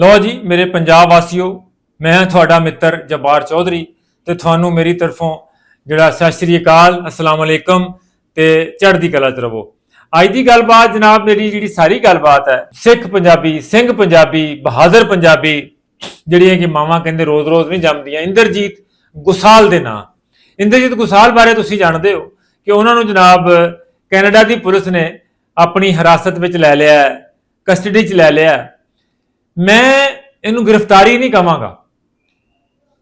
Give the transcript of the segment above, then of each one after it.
ਲਓ ਜੀ, ਮੇਰੇ ਪੰਜਾਬ ਵਾਸੀਓ, ਮੈਂ ਹਾਂ ਤੁਹਾਡਾ ਮਿੱਤਰ ਜਬਾਰ ਚੌਧਰੀ ਤੇ ਤੁਹਾਨੂੰ ਮੇਰੀ ਤਰਫੋਂ ਜਿਹੜਾ ਸਤਿ ਸ਼੍ਰੀ ਅਕਾਲ, ਅਸਲਾਮ ਅਲੈਕਮ ਤੇ ਚੜ੍ਹਦੀ ਕਲਾ ਚ ਰਵੋ ਅੱਜ ਦੀ ਗੱਲਬਾਤ ਜਨਾਬ ਮੇਰੀ ਜਿਹੜੀ ਸਾਰੀ ਗੱਲਬਾਤ ਹੈ, ਸਿੱਖ ਪੰਜਾਬੀ, ਸਿੰਘ ਪੰਜਾਬੀ, ਬਹਾਦਰ ਪੰਜਾਬੀ, ਜਿਹੜੀਆਂ ਕਿ ਮਾਵਾਂ ਕਹਿੰਦੇ ਰੋਜ਼-ਰੋਜ਼ ਨਹੀਂ ਜੰਮਦੀਆਂ, ਇੰਦਰਜੀਤ ਗੁਸਾਲ ਦੇ ਨਾਂ। ਇੰਦਰਜੀਤ ਗੁਸਾਲ ਬਾਰੇ ਤੁਸੀਂ ਜਾਣਦੇ ਹੋ ਕਿ ਉਹਨਾਂ ਨੂੰ ਜਨਾਬ ਕੈਨੇਡਾ ਦੀ ਪੁਲਿਸ ਨੇ ਆਪਣੀ ਹਿਰਾਸਤ ਵਿੱਚ ਲੈ ਲਿਆ ਕਸਟਡੀ 'ਚ ਲੈ ਲਿਆ ਮੈਂ ਇਹਨੂੰ ਗ੍ਰਿਫਤਾਰੀ ਨਹੀਂ ਕਵਾਂਗਾ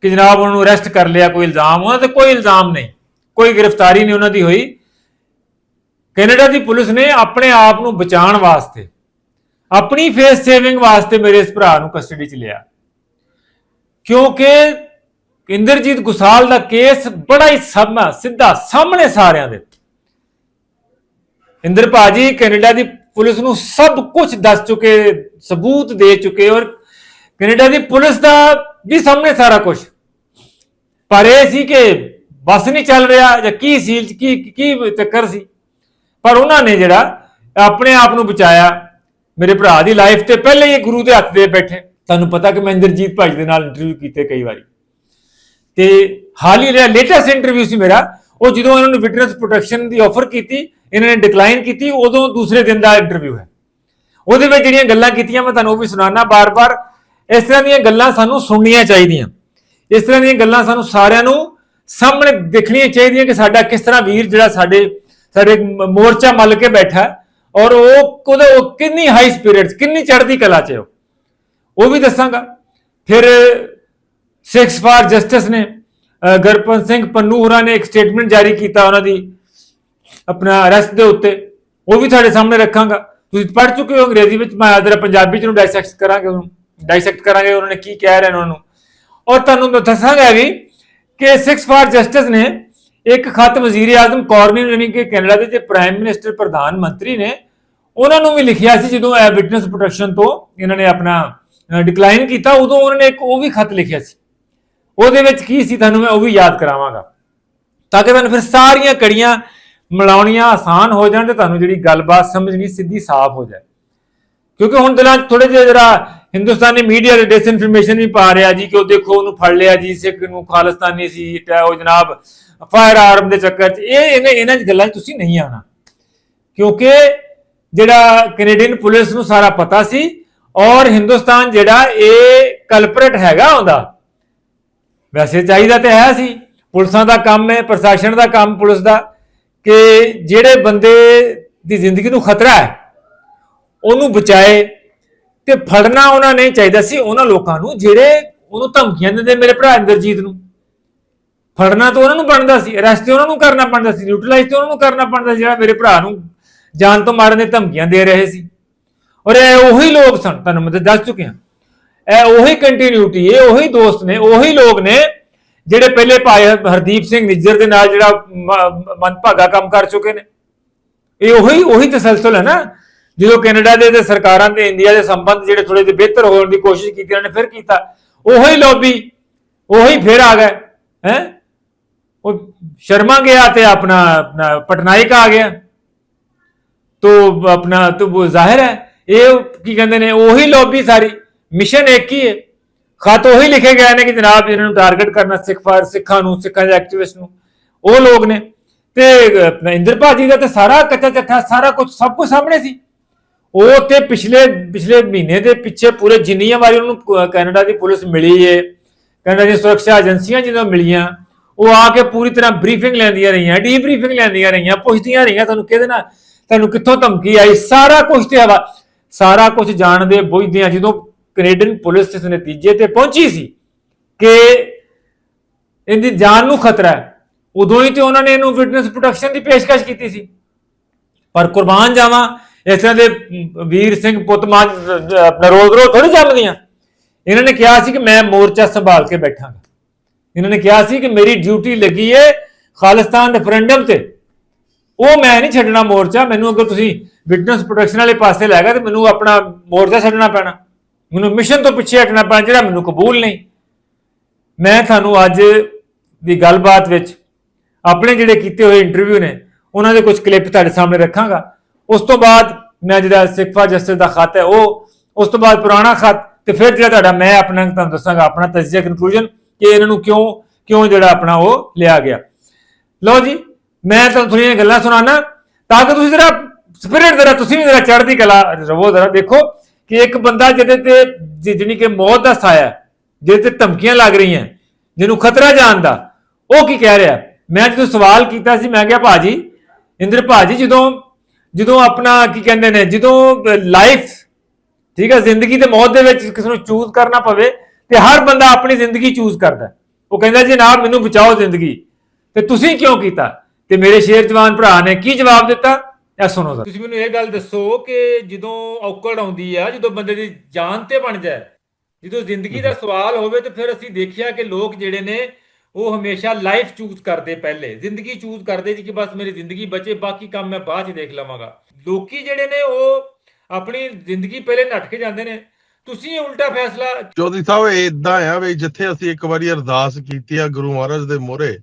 ਕਿ ਜਨਾਬ ਉਹਨਾਂ ਨੂੰ ਅਰੈਸਟ ਕਰ ਲਿਆ, ਕੋਈ ਇਲਜ਼ਾਮ, ਉਹਨਾਂ ਤੇ ਕੋਈ ਇਲਜ਼ਾਮ ਨਹੀਂ, ਕੋਈ ਗ੍ਰਿਫਤਾਰੀ ਨਹੀਂ ਉਹਨਾਂ ਦੀ ਹੋਈ। ਕੈਨੇਡਾ ਦੀ ਪੁਲਿਸ ਨੇ ਆਪਣੇ ਆਪ ਨੂੰ ਬਚਾਉਣ ਵਾਸਤੇ, ਆਪਣੀ ਫੇਸ ਸੇਵਿੰਗ ਵਾਸਤੇ ਮੇਰੇ ਇਸ ਭਰਾ ਨੂੰ ਕਸਟਡੀ 'ਚ ਲਿਆ। ਕਿਉਂਕਿ ਇੰਦਰਜੀਤ ਗੁਸਾਲ ਦਾ ਕੇਸ ਬੜਾ ਹੀ ਸਮਾਂ ਸਿੱਧਾ ਸਾਹਮਣੇ ਸਾਰਿਆਂ ਦੇ। ਇੰਦਰ ਭਾਜੀ, ਕੈਨੇਡਾ ਦੀ ਪੁਲਿਸ ਨੂੰ ਸਭ ਕੁਝ ਦੱਸ ਚੁੱਕੇ, ਸਬੂਤ ਦੇ ਚੁੱਕੇ ਔਰ ਕੈਨੇਡਾ ਦੀ ਪੁਲਿਸ ਦਾ ਵੀ ਸਾਹਮਣੇ ਸਾਰਾ ਕੁਝ ਪਰ ਇਹ ਸੀ ਕਿ ਬਸ ਨਹੀਂ ਚੱਲ ਰਿਹਾ ਜਾਂ ਕੀ ਸੀ ਕੀ ਕੀ ਚੱਕਰ ਸੀ? ਪਰ ਉਹਨਾਂ ਨੇ ਜਿਹੜਾ ਆਪਣੇ ਆਪ ਨੂੰ ਬਚਾਇਆ। ਮੇਰੇ ਭਰਾ ਦੀ ਲਾਈਫ ਤੇ ਪਹਿਲੇ ਹੀ ਗੁਰੂ ਦੇ ਹੱਥ ਦੇ ਬੈਠੇ। ਤੁਹਾਨੂੰ ਪਤਾ ਕਿ ਮੈਂ ਇੰਦਰਜੀਤ ਭਾਈ ਦੇ ਨਾਲ ਇੰਟਰਵਿਊ ਕੀਤੇ ਕਈ ਵਾਰੀ। ਤੇ ਹਾਲ ਹੀ ਜਿਹੜਾ ਲੇਟੈਸਟ ਇੰਟਰਵਿਊ ਸੀ ਮੇਰਾ। ਉਹ ਜਦੋਂ ਉਹਨਾਂ ਨੂੰ ਵਿਟਨੈਸ ਪ੍ਰੋਟੈਕਸ਼ਨ ਦੀ ਆਫਰ ਕੀਤੀ ਇਹਨਾਂ ਨੇ ਡਿਕਲਾਈਨ ਕੀਤੀ ਉਦੋਂ ਦੂਸਰੇ ਦਿਨ ਦਾ ਇੰਟਰਵਿਊ ਹੈ। ਉਹਦੇ ਵਿੱਚ ਜਿਹੜੀਆਂ ਗੱਲਾਂ ਕੀਤੀਆਂ ਮੈਂ ਤੁਹਾਨੂੰ ਉਹ ਵੀ ਸੁਣਾਉਣਾ ਬਾਰ-ਬਾਰ। ਇਸ ਤਰ੍ਹਾਂ ਦੀਆਂ ਗੱਲਾਂ ਸਾਨੂੰ ਸੁਣਨੀਆਂ ਚਾਹੀਦੀਆਂ। ਇਸ ਤਰ੍ਹਾਂ ਦੀਆਂ ਗੱਲਾਂ ਸਾਨੂੰ ਸਾਰਿਆਂ ਨੂੰ ਸਾਹਮਣੇ ਦੇਖਣੀਆਂ ਚਾਹੀਦੀਆਂ ਕਿ ਸਾਡਾ ਕਿਸ ਤਰ੍ਹਾਂ ਵੀਰ ਜਿਹੜਾ ਸਾਡੇ ਸਾਡੇ ਮੋਰਚਾ ਮੱਲ ਕੇ ਬੈਠਾ ਔਰ ਉਹ ਉਹਦਾ ਉਹ ਕਿੰਨੀ ਹਾਈ ਸਪਿਰਿਟਸ ਕਿੰਨੀ ਚੜ੍ਹਦੀ ਕਲਾ 'ਚ ਉਹ। ਉਹ ਵੀ ਦੱਸਾਂਗਾ। ਫਿਰ ਸਿਕਸ ਫਾਰ ਜਸਟਿਸ ਨੇ ਅ, ਗੁਰਪੰਤ ਸਿੰਘ ਪੰਨੂ ਹੋਰਾਂ ਨੇ ਇੱਕ ਸਟੇਟਮੈਂਟ ਜਾਰੀ ਕੀਤਾ ਉਹਨਾਂ ਦੀ। ਆਪਣਾ ਅਰੈਸਟ ਦੇ ਉੱਤੇ। ਉਹ ਵੀ ਤੁਹਾਡੇ ਸਾਹਮਣੇ ਰੱਖਾਂਗਾ। ਤੁਸੀਂ ਪੜ੍ਹ ਚੁੱਕੇ ਹੋ ਅੰਗਰੇਜ਼ੀ ਵਿੱਚ, ਮੈਂ ਆਦਰ ਪੰਜਾਬੀ ਚ ਨੂੰ ਡਾਇਸੈਕਟ ਕਰਾਂਗੇ ਉਹਨੂੰ। ਡਾਇਸੈਕਟ ਕਰਾਂਗੇ ਉਹਨਾਂ ਨੇ ਕੀ ਕਹਿ ਰਹੇ ਉਹਨਾਂ। ਨੂੰ ਔਰ ਤੁਹਾਨੂੰ ਮੈਂ ਦੱਸਾਂਗਾ ਵੀ ਕਿ ਸਿਕਸ ਫਾਰ ਜਸਟਿਸ ਨੇ ਇੱਕ ਖਤ ਵਜ਼ੀਰ ਆਜ਼ਮ ਕੌਰਨੀ ਯਾਨੀ ਕਿ ਕੈਨੇਡਾ ਦੇ ਜੇ ਪ੍ਰਾਈਮ ਮਿਨਿਸਟਰ ਪ੍ਰਧਾਨ ਮੰਤਰੀ ਨੇ, ਉਹਨਾਂ ਨੂੰ ਵੀ ਲਿਖਿਆ ਸੀ ਜਦੋਂ ਇਹ ਵਿਟਨੈਸ ਪ੍ਰੋਟੈਕਸ਼ਨ ਤੋਂ ਇਹਨਾਂ ਨੇ ਆਪਣਾ ਡਿਕਲਾਈਨ ਕੀਤਾ, ਉਦੋਂ ਉਹਨਾਂ ਨੇ ਇੱਕ ਉਹ ਵੀ ਖਤ ਲਿਖਿਆ ਸੀ। ਉਹਦੇ ਵਿੱਚ ਕੀ ਸੀ ਤੁਹਾਨੂੰ ਮੈਂ ਉਹ ਵੀ ਯਾਦ ਕਰਾਵਾਂਗਾ। ਤਾਂ ਕਿ ਤੁਹਾਨੂੰ ਫਿਰ ਸਾਰੀਆਂ ਕੜੀਆਂ ਮਿਲਾਉਣੀਆਂ ਆਸਾਨ ਹੋ ਜਾਣ ਤੇ ਤੁਹਾਨੂੰ ਜਿਹੜੀ ਗੱਲਬਾਤ ਸਮਝਣੀ ਸਿੱਧੀ ਸਾਫ਼ ਹੋ ਜਾਏ। ਕਿਉਂਕਿ ਹੁਣ ਦਿਨਾਂ ਥੋੜੇ ਜਿਹਾ ਜਿਹੜਾ ਹਿੰਦੁਸਤਾਨੀ ਮੀਡੀਆ ਦੇ ਡਿਸਇਨਫੋਰਮੇਸ਼ਨ ਵੀ ਪਾ ਰਿਹਾ ਜੀ ਕਿ ਉਹ ਦੇਖੋ, ਉਹਨੂੰ ਫੜ ਲਿਆ ਜੀ, ਸਿੱਖ ਨੂੰ, ਖਾਲਿਸਤਾਨੀ ਸੀ ਉਹ ਜਨਾਬ ਫਾਇਰ ਆਰਮ ਦੇ ਚੱਕਰ 'ਚ। ਇਹ ਇਹਨਾਂ ਇਹਨਾਂ ਚ ਗੱਲਾਂ 'ਚ ਤੁਸੀਂ ਨਹੀਂ ਆਣਾ ਕਿਉਂਕਿ ਜਿਹੜਾ ਕੈਨੇਡੀਅਨ ਪੁਲਿਸ ਨੂੰ ਸਾਰਾ ਪਤਾ ਸੀ ਔਰ ਹਿੰਦੁਸਤਾਨ ਜਿਹੜਾ ਇਹ ਕਲਪਰੇਟ ਹੈਗਾ ਉਹਦਾ, ਵੈਸੇ ਚਾਹੀਦਾ ਤੇ ਹੈ ਸੀ। ਪੁਲਿਸਾਂ ਦਾ ਕੰਮ ਹੈ, ਪ੍ਰਸ਼ਾਸਨ ਦਾ ਕੰਮ ਪੁਲਿਸ ਦਾ। ਕਿ ਜਿਹੜੇ ਬੰਦੇ ਦੀ ਜ਼ਿੰਦਗੀ ਨੂੰ ਖਤਰਾ ਹੈ, ਉਹਨੂੰ ਬਚਾਏ ਤੇ ਫੜਨਾ ਉਹਨਾਂ ਨੇ ਚਾਹੀਦਾ ਸੀ ਉਹਨਾਂ ਲੋਕਾਂ ਨੂੰ, ਜਿਹੜੇ ਉਹਨੂੰ ਧਮਕੀਆਂ ਦਿੰਦੇ ਮੇਰੇ ਭਰਾ ਇੰਦਰਜੀਤ ਨੂੰ। ਫੜਨਾ ਤਾਂ ਉਹਨਾਂ ਨੂੰ ਬਣਦਾ ਸੀ, ਅਰੈਸਟ ਤੇ ਉਹਨਾਂ ਨੂੰ ਕਰਨਾ ਪੈਂਦਾ ਸੀ ਨਿਊਟਰਲਾਈਜ਼ ਤੇ ਉਹਨਾਂ ਨੂੰ ਕਰਨਾ ਪੈਂਦਾ ਸੀ, ਜਿਹੜਾ ਮੇਰੇ ਭਰਾ ਨੂੰ ਜਾਨ ਤੋਂ ਮਾਰਨ ਦੇ ਧਮਕੀਆਂ ਦੇ ਰਹੇ ਸੀ। ਔਰ ਇਹ ਉਹੀ ਲੋਕ ਸਨ, ਤੁਹਾਨੂੰ ਮੈਂ ਤਾਂ ਦੱਸ ਚੁੱਕਿਆ। ਇਹ ਉਹੀ ਕੰਟੀਨਿਊਟੀ ਇਹ ਉਹੀ ਦੋਸਤ ਨੇ, ਉਹੀ ਲੋਕ ਨੇ ਜਿਹੜੇ ਪਹਿਲੇ ਭਾਈ ਹਰਦੀਪ ਸਿੰਘ ਨਿੱਜਰ ਦੇ ਨਾਲ ਜਿਹੜਾ ਮ- ਕੰਮ ਕਰ ਚੁੱਕੇ ਨੇ। ਇਹ ਉਹੀ ਉਹੀ ਤਸਲਸਲ ਹੈ ਨਾ। ਜਦੋਂ ਕੈਨੇਡਾ ਦੇ ਤੇ ਸਰਕਾਰਾਂ ਦੇ ਇੰਡੀਆ ਦੇ ਸੰਬੰਧ ਜਿਹੜੇ ਥੋੜੇ ਜਿਹੇ ਬਿਹਤਰ ਹੋਣ ਦੀ ਕੋਸ਼ਿਸ਼ ਕੀਤੀ, ਉਹਨਾਂ ਨੇ ਫਿਰ ਕੀਤਾ। ਉਹੀ ਲੌਬੀ, ਉਹੀ ਫਿਰ ਆ ਗਏ, ਹੈ? ਉਹ ਸ਼ਰਮਾ ਗਿਆ ਤੇ ਆਪਣਾ ਆਪਣਾ ਪਟਨਾਇਕ ਆ ਗਿਆ। ਤੋ ਆਪਣਾ, ਤੋ ਜ਼ਾਹਿਰ ਹੈ। ਇਹ ਕੀ ਕਹਿੰਦੇ ਨੇ, ਉਹੀ ਲੌਬੀ ਸਾਰੀ। ਮਿਸ਼ਨ ਇੱਕ ਹੀ ਹੈ। ਖਤ ਉਹੀ ਲਿਖੇ ਗਏ ਨੇ ਕਿ ਜਨਾਬ ਇਹਨਾਂ ਨੂੰ ਟਾਰਗੇਟ ਕਰਨਾ ਸਿੱਖ ਫਾਰ ਸਿੱਖਾਂ ਨੂੰ, ਸਿੱਖਾਂ ਦੇ ਐਕਟਿਵਿਸਟ ਨੂੰ। ਉਹ ਲੋਕ ਨੇ। ਤੇ ਇੰਦਰ ਭਾਜੀ ਦਾ ਤੇ ਸਾਰਾ ਕੱਚਾ ਚੱਠਾ, ਸਾਰਾ ਕੁਝ ਸਭ ਕੁਝ ਸਾਹਮਣੇ ਸੀ। ਉਹ ਤੇ ਪਿਛਲੇ ਪਿਛਲੇ ਮਹੀਨੇ ਦੇ ਪਿੱਛੇ ਪੂਰੇ ਜਿੰਨੀਆਂ ਵਾਰੀ ਉਹਨੂੰ ਕੈਨੇਡਾ ਦੀ ਪੁਲਿਸ ਮਿਲੀ ਏ, ਕੈਨੇਡਾ ਦੀ ਸੁਰੱਖਿਆ ਏਜੰਸੀਆਂ ਜਦੋਂ ਮਿਲੀਆਂ, ਉਹ ਆ ਕੇ ਪੂਰੀ ਤਰ੍ਹਾਂ ਬਰੀਫਿੰਗ ਲੈਂਦੀਆਂ ਰਹੀਆਂ ਡੀ ਬਰੀਫਿੰਗ ਲੈਂਦੀਆਂ ਰਹੀਆਂ, ਪੁੱਛਦੀਆਂ ਰਹੀਆਂ ਤੁਹਾਨੂੰ ਕਿਹਦੇ ਨਾਲ, ਤੁਹਾਨੂੰ ਕਿੱਥੋਂ ਧਮਕੀ ਆਈ, ਸਾਰਾ ਕੁਝ ਤੇ ਹਵਾ, ਸਾਰਾ ਕੁਝ ਜਾਣਦੇ, ਬੁੱਝਦੇ ਆ। ਜਦੋਂ ਕੈਨੇਡੀਅਨ ਪੁਲਿਸ ਇਸ ਨਤੀਜੇ ਤੇ ਪਹੁੰਚੀ ਸੀ ਕਿ ਇਹਦੀ ਜਾਨ ਨੂੰ ਖਤਰਾ ਹੈ। ਉਦੋਂ ਹੀ ਤੇ ਉਹਨਾਂ ਨੇ ਇਹਨੂੰ ਵਿਟਨੈਸ ਪ੍ਰੋਟੈਕਸ਼ਨ ਦੀ ਪੇਸ਼ਕਸ਼ ਕੀਤੀ ਸੀ। ਪਰ ਕੁਰਬਾਨ ਜਾਵਾਂ, ਇਸ ਤਰ੍ਹਾਂ ਦੇ ਵੀਰ ਸਿੰਘ ਪੁੱਤ ਮਾਂ, ਆਪਣਾ ਰੋਜ਼ ਰੋਜ਼ ਥੋੜੀ ਜੰਮਦੀਆਂ ਇਹਨਾਂ ਨੇ ਕਿਹਾ ਸੀ ਕਿ ਮੈਂ ਮੋਰਚਾ ਸੰਭਾਲ ਕੇ ਬੈਠਾਂਗਾ। ਇਹਨਾਂ ਨੇ ਕਿਹਾ ਸੀ ਕਿ ਮੇਰੀ ਡਿਊਟੀ ਲੱਗੀ ਏ ਖਾਲਿਸਤਾਨ ਰੈਫਰੈਂਡਮ ਤੇ। ਉਹ ਮੈਂ ਨਹੀਂ ਛੱਡਣਾ ਮੋਰਚਾ, ਮੈਨੂੰ ਅਗਰ ਤੁਸੀਂ ਵਿਟਨੈਸ ਪ੍ਰੋਟੈਕਸ਼ਨ ਵਾਲੇ ਪਾਸੇ ਲੈ ਗਏ ਤੇ ਮੈਨੂੰ ਆਪਣਾ ਮੋਰਚਾ ਛੱਡਣਾ ਪੈਣਾ। ਮੈਨੂੰ ਮਿਸ਼ਨ ਤੋਂ ਪਿੱਛੇ ਹਟਣਾ ਪੈਣਾ, ਜਿਹੜਾ ਮੈਨੂੰ ਕਬੂਲ ਨਹੀਂ। ਮੈਂ ਤੁਹਾਨੂੰ ਅੱਜ ਦੀ ਗੱਲਬਾਤ ਵਿੱਚ ਆਪਣੇ ਜਿਹੜੇ ਕੀਤੇ ਹੋਏ ਇੰਟਰਵਿਊ ਨੇ, ਉਹਨਾਂ ਦੇ ਕੁਝ ਕਲਿੱਪ ਤੁਹਾਡੇ ਸਾਹਮਣੇ ਰੱਖਾਂਗਾ। ਉਸ ਤੋਂ ਬਾਅਦ ਮੈਂ ਜਿਹੜਾ ਸਿੱਖਵਾ ਜਸਟਿਸ ਦਾ ਖਤ ਹੈ, ਉਹ, ਉਸ ਤੋਂ ਬਾਅਦ ਪੁਰਾਣਾ ਖਤ ਤੇ ਫਿਰ ਜਿਹੜਾ ਤੁਹਾਡਾ ਮੈਂ ਆਪਣਾ ਤੁਹਾਨੂੰ ਦੱਸਾਂਗਾ, ਆਪਣਾ ਤਜਜ਼ੀਆ ਕਨਕਲੂਜਨ ਕਿ ਇਹਨਾਂ ਨੂੰ ਕਿਉਂ ਕਿਉਂ ਜਿਹੜਾ ਆਪਣਾ ਉਹ ਲਿਆ ਗਿਆ। ਲਓ ਜੀ, ਮੈਂ ਤੁਹਾਨੂੰ ਥੋੜੀਆਂ ਗੱਲਾਂ ਸੁਣਾਣਾ ਤਾਂ ਕਿ ਤੁਸੀਂ ਜਰਾ ਸਪਿਰਿਟ ਜਰਾ ਤੁਸੀਂ ਵੀ ਜਰਾ ਚੜ੍ਹਦੀ ਕਲਾ ਰਵੋ ਜਰਾ, ਦੇਖੋ। ਕਿ ਇੱਕ ਬੰਦਾ ਜਿਹਦੇ ਤੇ ਜਿ- ਜਿਹਨੀ ਕਿ ਮੌਤ ਦਾ ਸਾਇਆ ਜਿਹਦੇ ਤੇ ਧਮਕੀਆਂ ਲੱਗ ਰਹੀਆਂ, ਜਿਹਨੂੰ ਖਤਰਾ ਜਾਣ ਦਾ, ਉਹ ਕੀ ਕਹਿ ਰਿਹਾ? ਮੈਂ ਜਦੋਂ ਸਵਾਲ ਕੀਤਾ ਸੀ, ਮੈਂ ਕਿਹਾ ਭਾਜੀ, ਇੰਦਰ ਭਾਜੀ, ਜਦੋਂ ਜਦੋਂ ਆਪਣਾ ਕੀ ਕਹਿੰਦੇ ਨੇ, ਜਦੋਂ ਲਾਈਫ ਠੀਕ ਹੈ, ਜ਼ਿੰਦਗੀ ਤੇ ਮੌਤ ਦੇ ਵਿੱਚ ਕਿਸੇ ਨੂੰ ਚੂਜ਼ ਕਰਨਾ ਪਵੇ, ਤੇ ਹਰ ਬੰਦਾ ਆਪਣੀ ਜ਼ਿੰਦਗੀ ਚੂਜ਼ ਕਰਦਾ ਉਹ ਕਹਿੰਦਾ ਜਨਾਬ ਮੈਨੂੰ ਬਚਾਓ ਜ਼ਿੰਦਗੀ। ਤੇ ਤੁਸੀਂ ਕਿਉਂ ਕੀਤਾ? ਤੇ ਮੇਰੇ ਸ਼ੇਰ ਜਵਾਨ ਭਰਾ ਨੇ ਕੀ ਜਵਾਬ ਦਿੱਤਾ? ਇਹ ਸੁਣੋ ਜ਼ਰਾ ਤੁਸੀਂ ਮੈਨੂੰ ਇਹ ਗੱਲ ਦੱਸੋ ਕਿ ਜਦੋਂ ਔਕੜ ਆਉਂਦੀ ਆ ਜਦੋਂ ਬੰਦੇ ਦੀ ਜਾਨ ਤੇ ਬਣ ਜਾਏ ਜਦੋਂ ਜ਼ਿੰਦਗੀ ਦਾ ਸਵਾਲ ਹੋਵੇ ਤੇ ਫਿਰ ਅਸੀਂ ਦੇਖਿਆ ਕਿ ਲੋਕ ਜਿਹੜੇ ਨੇ ਉਹ ਹਮੇਸ਼ਾ ਲਾਈਫ ਚੂਜ਼ ਕਰਦੇ ਪਹਿਲੇ। ਜ਼ਿੰਦਗੀ ਚੂਜ਼ ਕਰਦੇ ਜੀ ਕਿ ਬਸ ਮੇਰੀ ਜ਼ਿੰਦਗੀ ਬਚੇ ਬਾਕੀ ਕੰਮ ਮੈਂ ਬਾਅਦ ਚ ਦੇਖ ਲਵਾਂਗਾ। ਲੋਕੀ ਜਿਹੜੇ ਨੇ ਉਹ ਆਪਣੀ ਜ਼ਿੰਦਗੀ ਪਹਿਲੇ ਨੱਠ ਕੇ ਜਾਂਦੇ ਨੇ। ਤੁਸੀਂ ਉਲਟਾ ਫੈਸਲਾ ਚੌਧਰੀ ਸਾਹਿਬ ਇਦਾਂ ਆ ਵੀ ਜਿੱਥੇ ਅਸੀਂ ਇੱਕ ਵਾਰੀ ਅਰਦਾਸ ਕੀਤੀ ਆ ਗੁਰੂ ਮਹਾਰਾਜ ਦੇ ਮੋਹਰੇ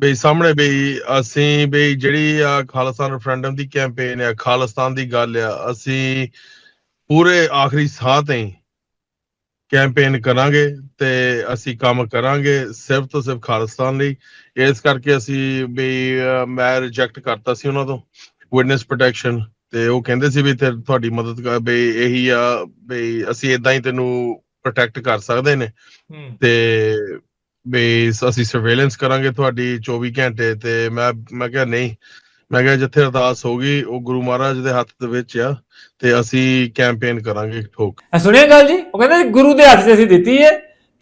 ਬਈ ਸਾਹਮਣੇ ਬਈ ਅਸੀਂ ਬਈ ਜਿਹੜੀ ਆ ਖਾਲਸਾ ਰੈਫਰੈਂਡਮ ਦੀ ਕੈਂਪੇਨ ਆ ਖਾਲਿਸਤਾਨ ਦੀ ਗੱਲ ਆ ਅਸੀਂ ਪੂਰੇ ਆਖਰੀ ਸਾਹ ਤਾਈਂ ਕੈਂਪੇਨ ਕਰਾਂਗੇ ਤੇ ਅਸੀਂ ਕੰਮ ਕਰਾਂਗੇ ਸਿਰਫ ਤੋਂ ਸਿਰਫ ਖਾਲਿਸਤਾਨ ਲਈ। ਇਸ ਕਰਕੇ ਅਸੀਂ ਬਈ ਮੈਂ ਰਿਜੈਕਟ ਕਰਤਾ ਸੀ ਉਹਨਾਂ ਤੋਂ ਵਿਟਨੈਸ ਪ੍ਰੋਟੈਕਸ਼ਨ ਤੇ ਉਹ ਕਹਿੰਦੇ ਸੀ ਵੀ ਤੇ ਤੁਹਾਡੀ ਮਦਦ ਕਰ ਬਈ ਇਹੀ ਆ ਬਈ ਅਸੀਂ ਇਦਾਂ ਹੀ ਤੈਨੂੰ ਪ੍ਰੋਟੈਕਟ ਕਰ ਸਕਦੇ ਨੇ ਤੇ ਵੀ ਅਸੀਂ ਸਰਵੇਲੈਂਸ ਕਰਾਂਗੇ ਤੁਹਾਡੀ 24 ਘੰਟੇ ਤੇ ਮੈਂ ਮੈਂ ਕਿਹਾ ਨਹੀਂ, ਮੈਂ ਕਿਹਾ ਜਿੱਥੇ ਅਰਦਾਸ ਹੋਗੀ ਉਹ ਗੁਰੂ ਮਹਾਰਾਜ ਦੇ ਹੱਥ ਦੇ ਵਿੱਚ ਆ ਤੇ ਅਸੀਂ ਕੈਂਪੇਨ ਕਰਾਂਗੇ ਠੋਕ। ਸੁਣਿਆ ਗੱਲ ਜੀ? ਉਹ ਕਹਿੰਦੇ ਗੁਰੂ ਦੇ ਹੱਥ 'ਚ ਅਸੀਂ ਦਿੱਤੀ ਹੈ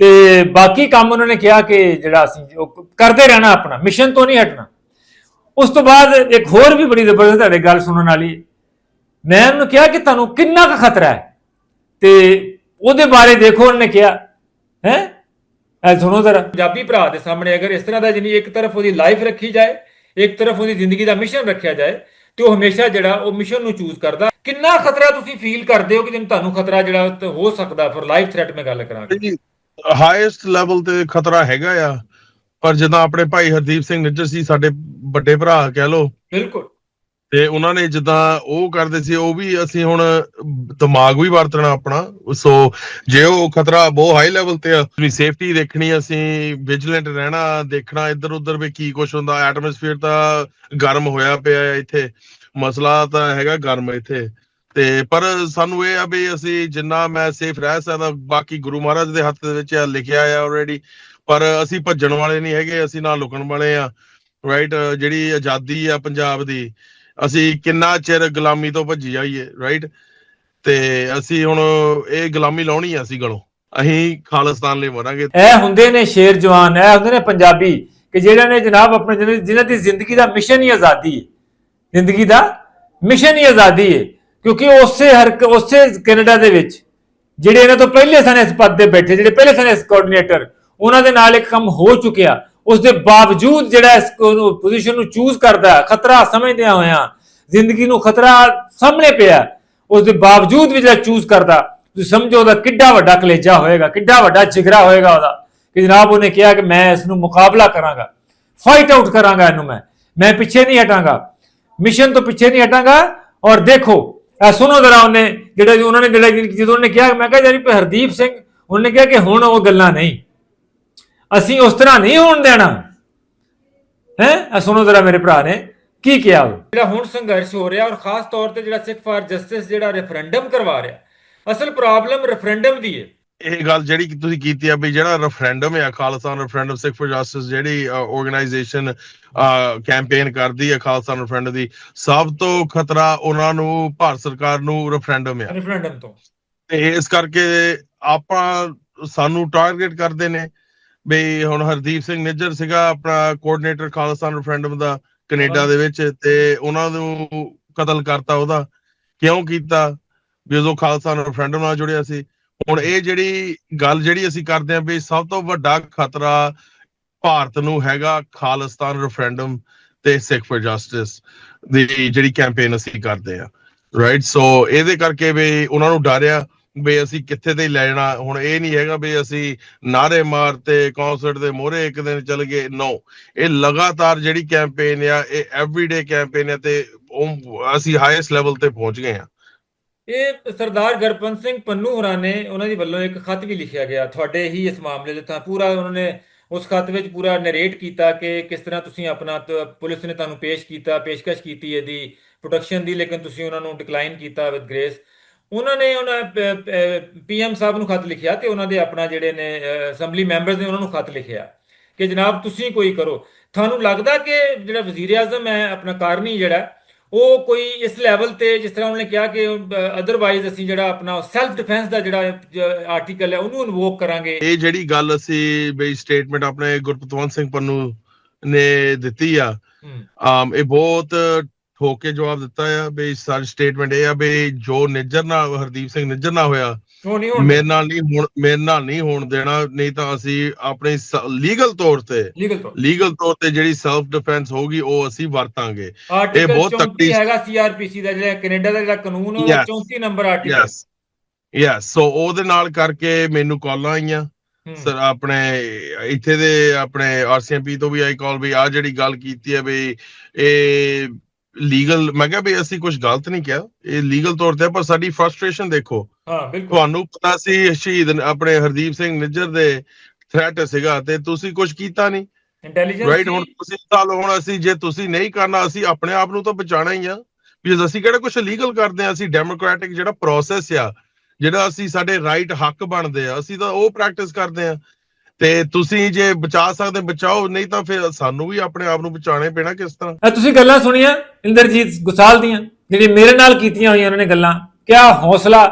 ਤੇ ਬਾਕੀ ਕੰਮ ਉਹਨਾਂ ਨੇ ਕਿਹਾ ਕਿ ਜਿਹੜਾ ਅਸੀਂ ਉਹ ਕਰਦੇ ਰਹਿਣਾ ਆਪਣਾ ਮਿਸ਼ਨ ਤੋਂ ਨਹੀਂ ਹਟਣਾ। ਉਸ ਤੋਂ ਬਾਅਦ ਇੱਕ ਹੋਰ ਵੀ ਬੜੀ ਜ਼ਬਰਦਸਤ ਤੁਹਾਡੇ ਗੱਲ ਸੁਣਨ ਵਾਲੀ ਮੈਂ ਉਹਨੂੰ ਕਿਹਾ ਕਿ ਤੁਹਾਨੂੰ ਕਿੰਨਾ ਕੁ ਖਤਰਾ ਹੈ? ਤੇ ਉਹਦੇ ਬਾਰੇ ਦੇਖੋ, ਉਹਨੇ ਕਿਹਾ, ਹੈ? ਐ ਸੁਣੋ ਜ਼ਰਾ। ਪੰਜਾਬੀ ਭਰਾ ਦੇ ਸਾਹਮਣੇ ਅਗਰ ਇਸ ਤਰ੍ਹਾਂ ਦਾ ਜਿਹਨੀ ਇੱਕ ਤਰਫ ਉਹਦੀ ਲਾਈਫ ਰੱਖੀ ਜਾਏ ਇੱਕ ਤਰਫ ਉਹਦੀ ਜ਼ਿੰਦਗੀ ਦਾ ਮਿਸ਼ਨ ਰੱਖਿਆ ਜਾਏ ਤੇ ਉਹ ਹਮੇਸ਼ਾ ਜਿਹੜਾ ਉਹ ਮਿਸ਼ਨ ਨੂੰ ਚੂਜ਼ ਕਰਦਾ। ਕਿੰਨਾ ਖਤਰਾ ਤੁਸੀਂ ਫੀਲ ਕਰਦੇ ਹੋ ਕਿ ਜਿਨ ਤੁਹਾਨੂੰ ਖਤਰਾ ਜਿਹੜਾ ਹੋ ਸਕਦਾ ਫਿਰ ਲਾਈਫ ਥ੍ਰੈਟ ਮੈਂ ਗੱਲ ਕਰਾਂਗਾ ਜੀ ਹਾਈਐਸਟ ਲੈਵਲ ਤੇ ਖਤਰਾ ਹੈਗਾ ਆ। ਪਰ ਜਦੋਂ ਆਪਣੇ ਭਾਈ ਹਰਦੀਪ ਸਿੰਘ ਨਿੱਜਰ ਸੀ ਸਾਡੇ ਵੱਡੇ ਭਰਾ ਕਹਿ ਲੋ ਬਿਲਕੁਲ। ਤੇ ਉਹਨਾਂ ਨੇ ਜਿੱਦਾਂ ਉਹ ਕਰਦੇ ਸੀ, ਉਹ ਵੀ ਅਸੀਂ ਹੁਣ ਦਿਮਾਗ ਵੀ ਵਰਤਣਾ ਆਪਣਾ। ਸੋ ਜੇ ਉਹ ਖਤਰਾ ਬਹੁਤ ਹਾਈ ਲੈਵਲ ਤੇ ਆ, ਵੀ ਸੇਫਟੀ ਦੇਖਣੀ ਅਸੀਂ ਵਿਜੀਲੈਂਟ ਰਹਿਣਾ, ਦੇਖਣਾ ਇੱਧਰ ਉੱਧਰ ਵੀ ਕੀ ਕੁਝ ਹੁੰਦਾ। ਐਟਮੋਸਫੀਅਰ ਤਾਂ ਗਰਮ ਹੋਇਆ ਪਿਆ ਹੈ ਇੱਥੇ। ਮਸਲਾ ਤਾਂ ਹੈਗਾ ਗਰਮ ਇੱਥੇ। ਤੇ ਪਰ ਸਾਨੂੰ ਇਹ ਆ ਵੀ ਅਸੀਂ ਜਿੰਨਾ ਮੈਂ ਸੇਫ ਰਹਿ ਸਕਦਾ, ਬਾਕੀ ਗੁਰੂ ਮਹਾਰਾਜ ਦੇ ਹੱਥ ਦੇ ਵਿੱਚ ਲਿਖਿਆ ਆ ਆਲਰੇਡੀ ਪਰ ਅਸੀਂ ਭੱਜਣ ਵਾਲੇ ਨਹੀਂ ਹੈਗੇ, ਅਸੀਂ ਨਾ ਲੁਕਣ ਵਾਲੇ ਆ। ਰਾਈਟ ਜਿਹੜੀ ਆਜ਼ਾਦੀ ਆ ਪੰਜਾਬ ਦੀ ਅਸੀਂ ਕਿੰਨਾ ਚਿਰ ਗੁਲਾਮੀ ਤੋਂ ਭੱਜੀ ਜਾਈਏ ਰਾਈਟ ਤੇ ਅਸੀਂ ਹੁਣ ਇਹ ਗੁਲਾਮੀ ਲਾਉਣੀ ਆ ਅਸੀਂ ਗਲੋਂ। ਅਸੀਂ ਖਾਲਿਸਤਾਨ ਲਈ ਮਰਾਂਗੇ। ਇਹ ਹੁੰਦੇ ਨੇ ਸ਼ੇਰ ਜਵਾਨ ਇਹ ਹੁੰਦੇ ਨੇ ਪੰਜਾਬੀ, ਕਿ ਜਿਹੜਾ ਨੇ ਜਨਾਬ ਆਪਣੇ ਜਿਨ੍ਹਾਂ ਦੀ ਜ਼ਿੰਦਗੀ ਦਾ ਮਿਸ਼ਨ ਹੀ ਆਜ਼ਾਦੀ ਹੈ ਜ਼ਿੰਦਗੀ ਦਾ ਮਿਸ਼ਨ ਹੀ ਆਜ਼ਾਦੀ ਹੈ ਕਿਉਂਕਿ ਉਸੇ ਹਰ ਉਸੇ ਕੈਨੇਡਾ ਦੇ ਵਿੱਚ ਜਿਹੜੇ ਇਹਨਾਂ ਤੋਂ ਪਹਿਲੇ ਸਨ ਇਸ ਪਦ ਤੇ ਬੈਠੇ, ਜਿਹੜੇ ਪਹਿਲੇ ਸਨ ਇਸ ਕੋਆਰਡੀਨੇਟਰ ਉਹਨਾਂ ਦੇ ਨਾਲ ਇੱਕ ਕੰਮ ਹੋ ਚੁੱਕਿਆ। ਉਸ ਦੇ ਬਾਵਜੂਦ ਜਿਹੜਾ ਇਸ ਪੋਜੀਸ਼ਨ ਨੂੰ ਚੂਜ਼ ਕਰਦਾ ਖਤਰਾ ਸਮਝਦਿਆਂ ਹੋਇਆਂ ਜ਼ਿੰਦਗੀ ਨੂੰ ਖਤਰਾ ਸਾਹਮਣੇ ਪਿਆ ਉਸ ਦੇ ਬਾਵਜੂਦ ਵੀ ਜਿਹੜਾ ਚੂਜ਼ ਕਰਦਾ, ਤੁਸੀਂ ਸਮਝੋ ਉਹਦਾ ਕਿੱਡਾ ਵੱਡਾ ਕਲੇਜਾ ਹੋਏਗਾ, ਕਿੱਡਾ ਵੱਡਾ ਜਿਗਰਾ ਹੋਏਗਾ ਉਹਦਾ ਕਿ ਜਨਾਬ ਉਹਨੇ ਕਿਹਾ ਕਿ ਮੈਂ ਇਸ ਨੂੰ ਮੁਕਾਬਲਾ ਕਰਾਂਗਾ ਫਾਈਟ ਆਊਟ ਕਰਾਂਗਾ ਇਹਨੂੰ ਮੈਂ ਮੈਂ ਪਿੱਛੇ ਨਹੀਂ ਹਟਾਂਗਾ ਮਿਸ਼ਨ ਤੋਂ ਪਿੱਛੇ ਨਹੀਂ ਹਟਾਂਗਾ ਔਰ ਦੇਖੋ, ਇਹ ਸੁਣੋ ਜ਼ਰਾ ਉਹਨੇ, ਜਿਹੜਾ ਉਹਨਾਂ ਨੇ, ਜਿਹੜਾ ਜਦੋਂ ਉਹਨੇ ਕਿਹਾ, ਮੈਂ ਕਿਹਾ ਯਾਰੀ ਹਰਦੀਪ ਸਿੰਘ, ਉਹਨੇ ਕਿਹਾ ਕਿ ਹੁਣ ਉਹ ਗੱਲਾਂ ਨਹੀਂ। ਅਸੀਂ ਉਸ ਤਰ੍ਹਾਂ ਨਹੀਂ ਹੋਣ ਦੇਣਾ। ਹੈ? ਸੁਣੋ ਜ਼ਰਾ ਮੇਰੇ ਭਰਾ ਨੇ ਕੀ ਕਿਹਾ ਉਹ? ਜਿਹੜਾ ਹੁਣ ਸੰਘਰਸ਼ ਹੋ ਰਿਹਾ ਔਰ ਖਾਸ ਤੌਰ ਤੇ ਜਿਹੜਾ ਸਿੱਖ ਫਾਰ ਜਸਟਿਸ ਜਿਹੜਾ ਰੈਫਰੈਂਡਮ ਕਰਵਾ ਰਿਹਾ ਅਸਲ ਪ੍ਰੋਬਲਮ ਰੈਫਰੈਂਡਮ ਦੀ ਹੈ। ਇਹ ਗੱਲ ਜਿਹੜੀ ਕਿ ਤੁਸੀਂ ਕੀਤੀ ਆ ਵੀ ਜਿਹੜਾ ਰੈਫਰੈਂਡਮ ਆ Khalsa referendum Sikh for justice ਜਿਹੜੀ ਆਰਗੇਨਾਈਜੇਸ਼ਨ ਕੈਂਪੇਨ ਕਰਦੀ ਆ ਖਾਲਸਾ ਰੈਫਰੈਂਡਮ ਦੀ ਸਭ ਤੋਂ ਖਤਰਾ ਉਹਨਾਂ ਨੂੰ ਭਾਰਤ ਸਰਕਾਰ ਨੂੰ ਰੈਫਰੈਂਡਮ ਆ। ਰੈਫਰੈਂਡਮ ਤੋਂ। ਤੇ ਇਸ ਕਰਕੇ ਆਪਾਂ ਸਾਨੂੰ ਟਾਰਗੇਟ ਕਰਦੇ ਨੇ। ਵੀ ਹੁਣ ਹਰਦੀਪ ਸਿੰਘ ਨਿੱਜਰ ਸੀਗਾ ਆਪਣਾ ਕੋਆਰਡੀਨੇਟਰ ਖਾਲਸਾ ਰੈਫਰੈਂਡਮ ਦਾ ਕੈਨੇਡਾ ਦੇ ਵਿੱਚ ਤੇ ਉਹਨਾਂ ਨੂੰ ਕਤਲ ਕਰਤਾ ਉਹਦਾ। ਕਿਉਂ ਕੀਤਾ? ਵੀ ਉਦੋਂ ਖਾਲਸਾ ਰੈਫਰੈਂਡਮ ਨਾਲ ਜੁੜਿਆ ਸੀ। ਹੁਣ ਇਹ ਜਿਹੜੀ ਗੱਲ ਜਿਹੜੀ ਅਸੀਂ ਕਰਦੇ ਆਂ ਵੀ ਸਭ ਤੋਂ ਵੱਡਾ ਖਤਰਾ ਭਾਰਤ ਨੂੰ ਹੈਗਾ ਖਾਲਿਸਤਾਨ ਰੈਫਰੈਂਡਮ ਤੇ ਸਿੱਖ ਫॉर ਜਸਟਿਸ ਦੀ ਜਿਹੜੀ ਕੈਂਪੇਨ ਅਸੀਂ ਕਰਦੇ ਆ ਰਾਈਟ ਸੋ ਇਹਦੇ ਕਰਕੇ ਵੀ ਉਹਨਾਂ ਨੂੰ ਡਰਿਆ। ਵੀ ਅਸੀਂ ਕਿੱਥੇ ਤੇ ਲੈ ਜਾਣਾ। ਹੁਣ ਇਹ ਨਹੀਂ ਹੈਗਾ ਵੀ ਅਸੀਂ ਨਾਰੇ ਮਾਰ ਕਨਸਰਟ ਦੇ ਮੋਹਰੇ ਇੱਕ ਦਿਨ ਚੱਲ ਗਏ। ਨੋ ਇਹ ਲਗਾਤਾਰ ਜਿਹੜੀ ਕੈਂਪੇਨ ਆ, ਇਹ ਐਵਰੀਡੇ ਕੈਂਪੇਨ ਹੈ ਤੇ ਅਸੀਂ ਹਾਈਐਸਟ ਲੈਵਲ ਤੇ ਪਹੁੰਚ ਗਏ ਆ ਇਹ ਸਰਦਾਰ ਗਰਪੰਤ ਸਿੰਘ ਪੰਨੂ ਹੋਰਾਂ ਉਹਨਾਂ ਦੀ ਵੱਲੋਂ ਇੱਕ ਖੱਤ ਵੀ ਲਿਖਿਆ ਗਿਆ। ਤੁਹਾਡੇ ਹੀ ਇਸ ਮਾਮਲੇ ਦੇ ਤਾਂ ਪੂਰਾ ਉਹਨਾਂ ਨੇ ਉਸ ਖਤ ਵਿੱਚ ਪੂਰਾ ਨਰੇਟ ਕੀਤਾ ਕਿ ਕਿਸ ਤਰ੍ਹਾਂ ਤੁਸੀਂ ਆਪਣਾ ਪੁਲਿਸ ਨੇ ਤੁਹਾਨੂੰ ਪੇਸ਼ ਕੀਤਾ, ਪੇਸ਼ਕਸ਼ ਕੀਤੀ ਇਹਦੀ ਪ੍ਰੋਟੈਕਸ਼ਨ ਦੀ, ਲੇਕਿਨ ਤੁਸੀਂ ਉਹਨਾਂ ਨੂੰ ਡਿਕਲਾਈਨ ਕੀਤਾ ਵਿਦ ਗ੍ਰੇਸ ਉਹਨਾਂ ਨੇ ਉਹਨਾਂ ਪੀਐਮ ਸਾਹਿਬ ਨੂੰ ਖੱਤ ਲਿਖਿਆ ਤੇ ਉਹਨਾਂ ਦੇ ਆਪਣਾ ਜਿਹੜੇ ਨੇ ਅਸੈਂਬਲੀ ਮੈਂਬਰਸ ਨੇ ਉਹਨਾਂ ਨੂੰ ਖੱਤ ਲਿਖਿਆ। ਕਿ ਜਨਾਬ ਤੁਸੀਂ ਕੋਈ ਕਰੋ। ਤੁਹਾਨੂੰ ਲੱਗਦਾ ਕਿ ਜਿਹੜਾ ਵਜ਼ੀਰ ਆਜ਼ਮ ਹੈ ਆਪਣਾ ਕਾਰਨੀ ਜਿਹੜਾ ਉਹ ਕੋਈ ਇਸ ਲੈਵਲ ਤੇ ਜਿਸ ਤਰ੍ਹਾਂ ਉਹਨੇ ਕਿਹਾ ਕਿ ਅਦਰਵਾਈਜ਼ ਅਸੀਂ ਜਿਹੜਾ ਆਪਣਾ ਸੈਲਫ ਡਿਫੈਂਸ ਦਾ ਜਿਹੜਾ ਆਰਟੀਕਲ ਹੈ ਉਹਨੂੰ ਇਨਵੋਕ ਕਰਾਂਗੇ। ਇਹ ਜਿਹੜੀ ਗੱਲ ਅਸੀਂ ਬਈ ਸਟੇਟਮੈਂਟ ਆਪਣੇ ਗੁਰਪਤਵੰਤ ਸਿੰਘ ਪੰਨੂ ਨੇ ਦਿੱਤੀ ਆ ਆਮ ਇਹ ਬਹੁਤ ਠੋਕ ਕੇ ਜਵਾਬ ਦਿੱਤਾ ਆ ਬਈ ਸਾਡੀ ਸਟੇਟਮੈਂਟ ਇਹ ਆ ਬਈ ਜੋ ਨਿੱਜਰ ਨਾਲ ਹਰਦੀਪ ਸਿੰਘ ਨਿੱਜਰ ਨਾਲ ਹੋਇਆ ਮੇਰੇ ਨਾਲ ਨਹੀਂ ਹੁਣ ਮੇਰੇ ਨਾਲ ਨਹੀਂ ਹੋਣ ਦੇਣਾ ਨਹੀਂ ਤਾਂ ਅਸੀਂ ਆਪਣੇ ਲੀਗਲ ਤੌਰ ਤੇ ਲੀਗਲ ਤੌਰ ਤੇ। ਜਿਹੜੀ ਸੈਲਫ ਡਿਫੈਂਸ ਹੋਗੀ ਉਹ ਅਸੀਂ ਵਰਤਾਂਗੇ। ਆਰਟੀਕਲ ਬਹੁਤ 34 ਤਕੜੀ- ਹੈਗਾ ਸੀਆਰਪੀਸੀ ਦਾ ਜਿਹੜਾ ਕੈਨੇਡਾ ਦਾ ਜਿਹੜਾ ਕਾਨੂੰਨ ਹੈ ਉਹ Yes. 34 number article yes yes so ਉਹਦੇ ਨਾਲ ਕਰਕੇ ਮੈਨੂੰ ਕਾਲਾਂ ਆਈਆਂ। ਹੂੰ, ਸਰ ਆਪਣੇ ਇੱਥੇ ਦੇ ਆਪਣੇ ਆਰਸੀਐਮਪੀ ਤੋਂ ਵੀ ਆਈ ਕਾਲ ਵੀ ਆ ਜਿਹੜੀ ਗੱਲ ਕੀਤੀ ਹੈ ਵੀ ਇਹ ਲੀਗਲ ਮੈਂ ਕਿਹਾ ਵੀ ਅਸੀਂ ਕੁਝ ਗਲਤ ਨਹੀਂ ਕਿਹਾ। ਇਹ ਲੀਗਲ ਤੌਰ ਤੇ ਪਰ ਸਾਡੀ ਫਰਸਟ੍ਰੇਸ਼ਨ ਦੇਖੋ। ਹਾਂ ਬਿਲਕੁਲ। ਤੁਹਾਨੂੰ ਪਤਾ ਸੀ ਸ਼ਹੀਦ ਆਪਣੇ ਹਰਦੀਪ ਸਿੰਘ ਨਿੱਜਰ ਦੇ ਥ੍ਰੈਟ ਸੀਗਾ ਤੇ ਤੁਸੀਂ ਕੁਝ ਕੀਤਾ ਨਹੀਂ। ਇੰਟੈਲੀਜੈਂਸ ਰਾਈਟ ਹੁਣ ਤੁਸੀਂ ਸਾਲ ਹੁਣ ਅਸੀਂ ਜੇ ਤੁਸੀਂ ਨਹੀਂ ਕਰਨਾ ਅਸੀਂ ਆਪਣੇ ਆਪ ਨੂੰ ਤਾਂ ਬਚਾਣਾ ਹੀ ਆ। ਵੀ ਅਸੀਂ ਕਿਹੜਾ ਕੁਝ ਲੀਗਲ ਕਰਦੇ ਆ ਅਸੀਂ ਡੈਮੋਕ੍ਰੈਟਿਕ ਜਿਹੜਾ ਪ੍ਰੋਸੈਸ ਆ ਜਿਹੜਾ ਅਸੀਂ ਸਾਡੇ ਰਾਈਟ ਹੱਕ ਬਣਦੇ ਆ ਅਸੀਂ ਤਾਂ ਉਹ ਪ੍ਰੈਕਟਿਸ ਕਰਦੇ ਆ। ਤੇ ਤੁਸੀਂ ਜੇ ਬਚਾ ਸਕਦੇ, ਬਚਾਓ, ਨਹੀਂ ਤਾਂ ਫਿਰ ਸਾਨੂੰ ਵੀ ਆਪਣੇ ਆਪ ਨੂੰ ਬਚਾਣੇ ਪੈਣਾ ਕਿਸ ਤਰ੍ਹਾਂ? ਇਹ ਤੁਸੀਂ ਗੱਲਾਂ ਸੁਣੀਆਂ, ਇੰਦਰਜੀਤ ਗੁਸਾਲ ਦੀਆਂ ਜਿਹੜੀ ਮੇਰੇ ਨਾਲ ਕੀਤੀਆਂ ਹੋਈਆਂ ਉਹਨਾਂ ਨੇ ਗੱਲਾਂ, ਕਿਆ ਹੌਸਲਾ।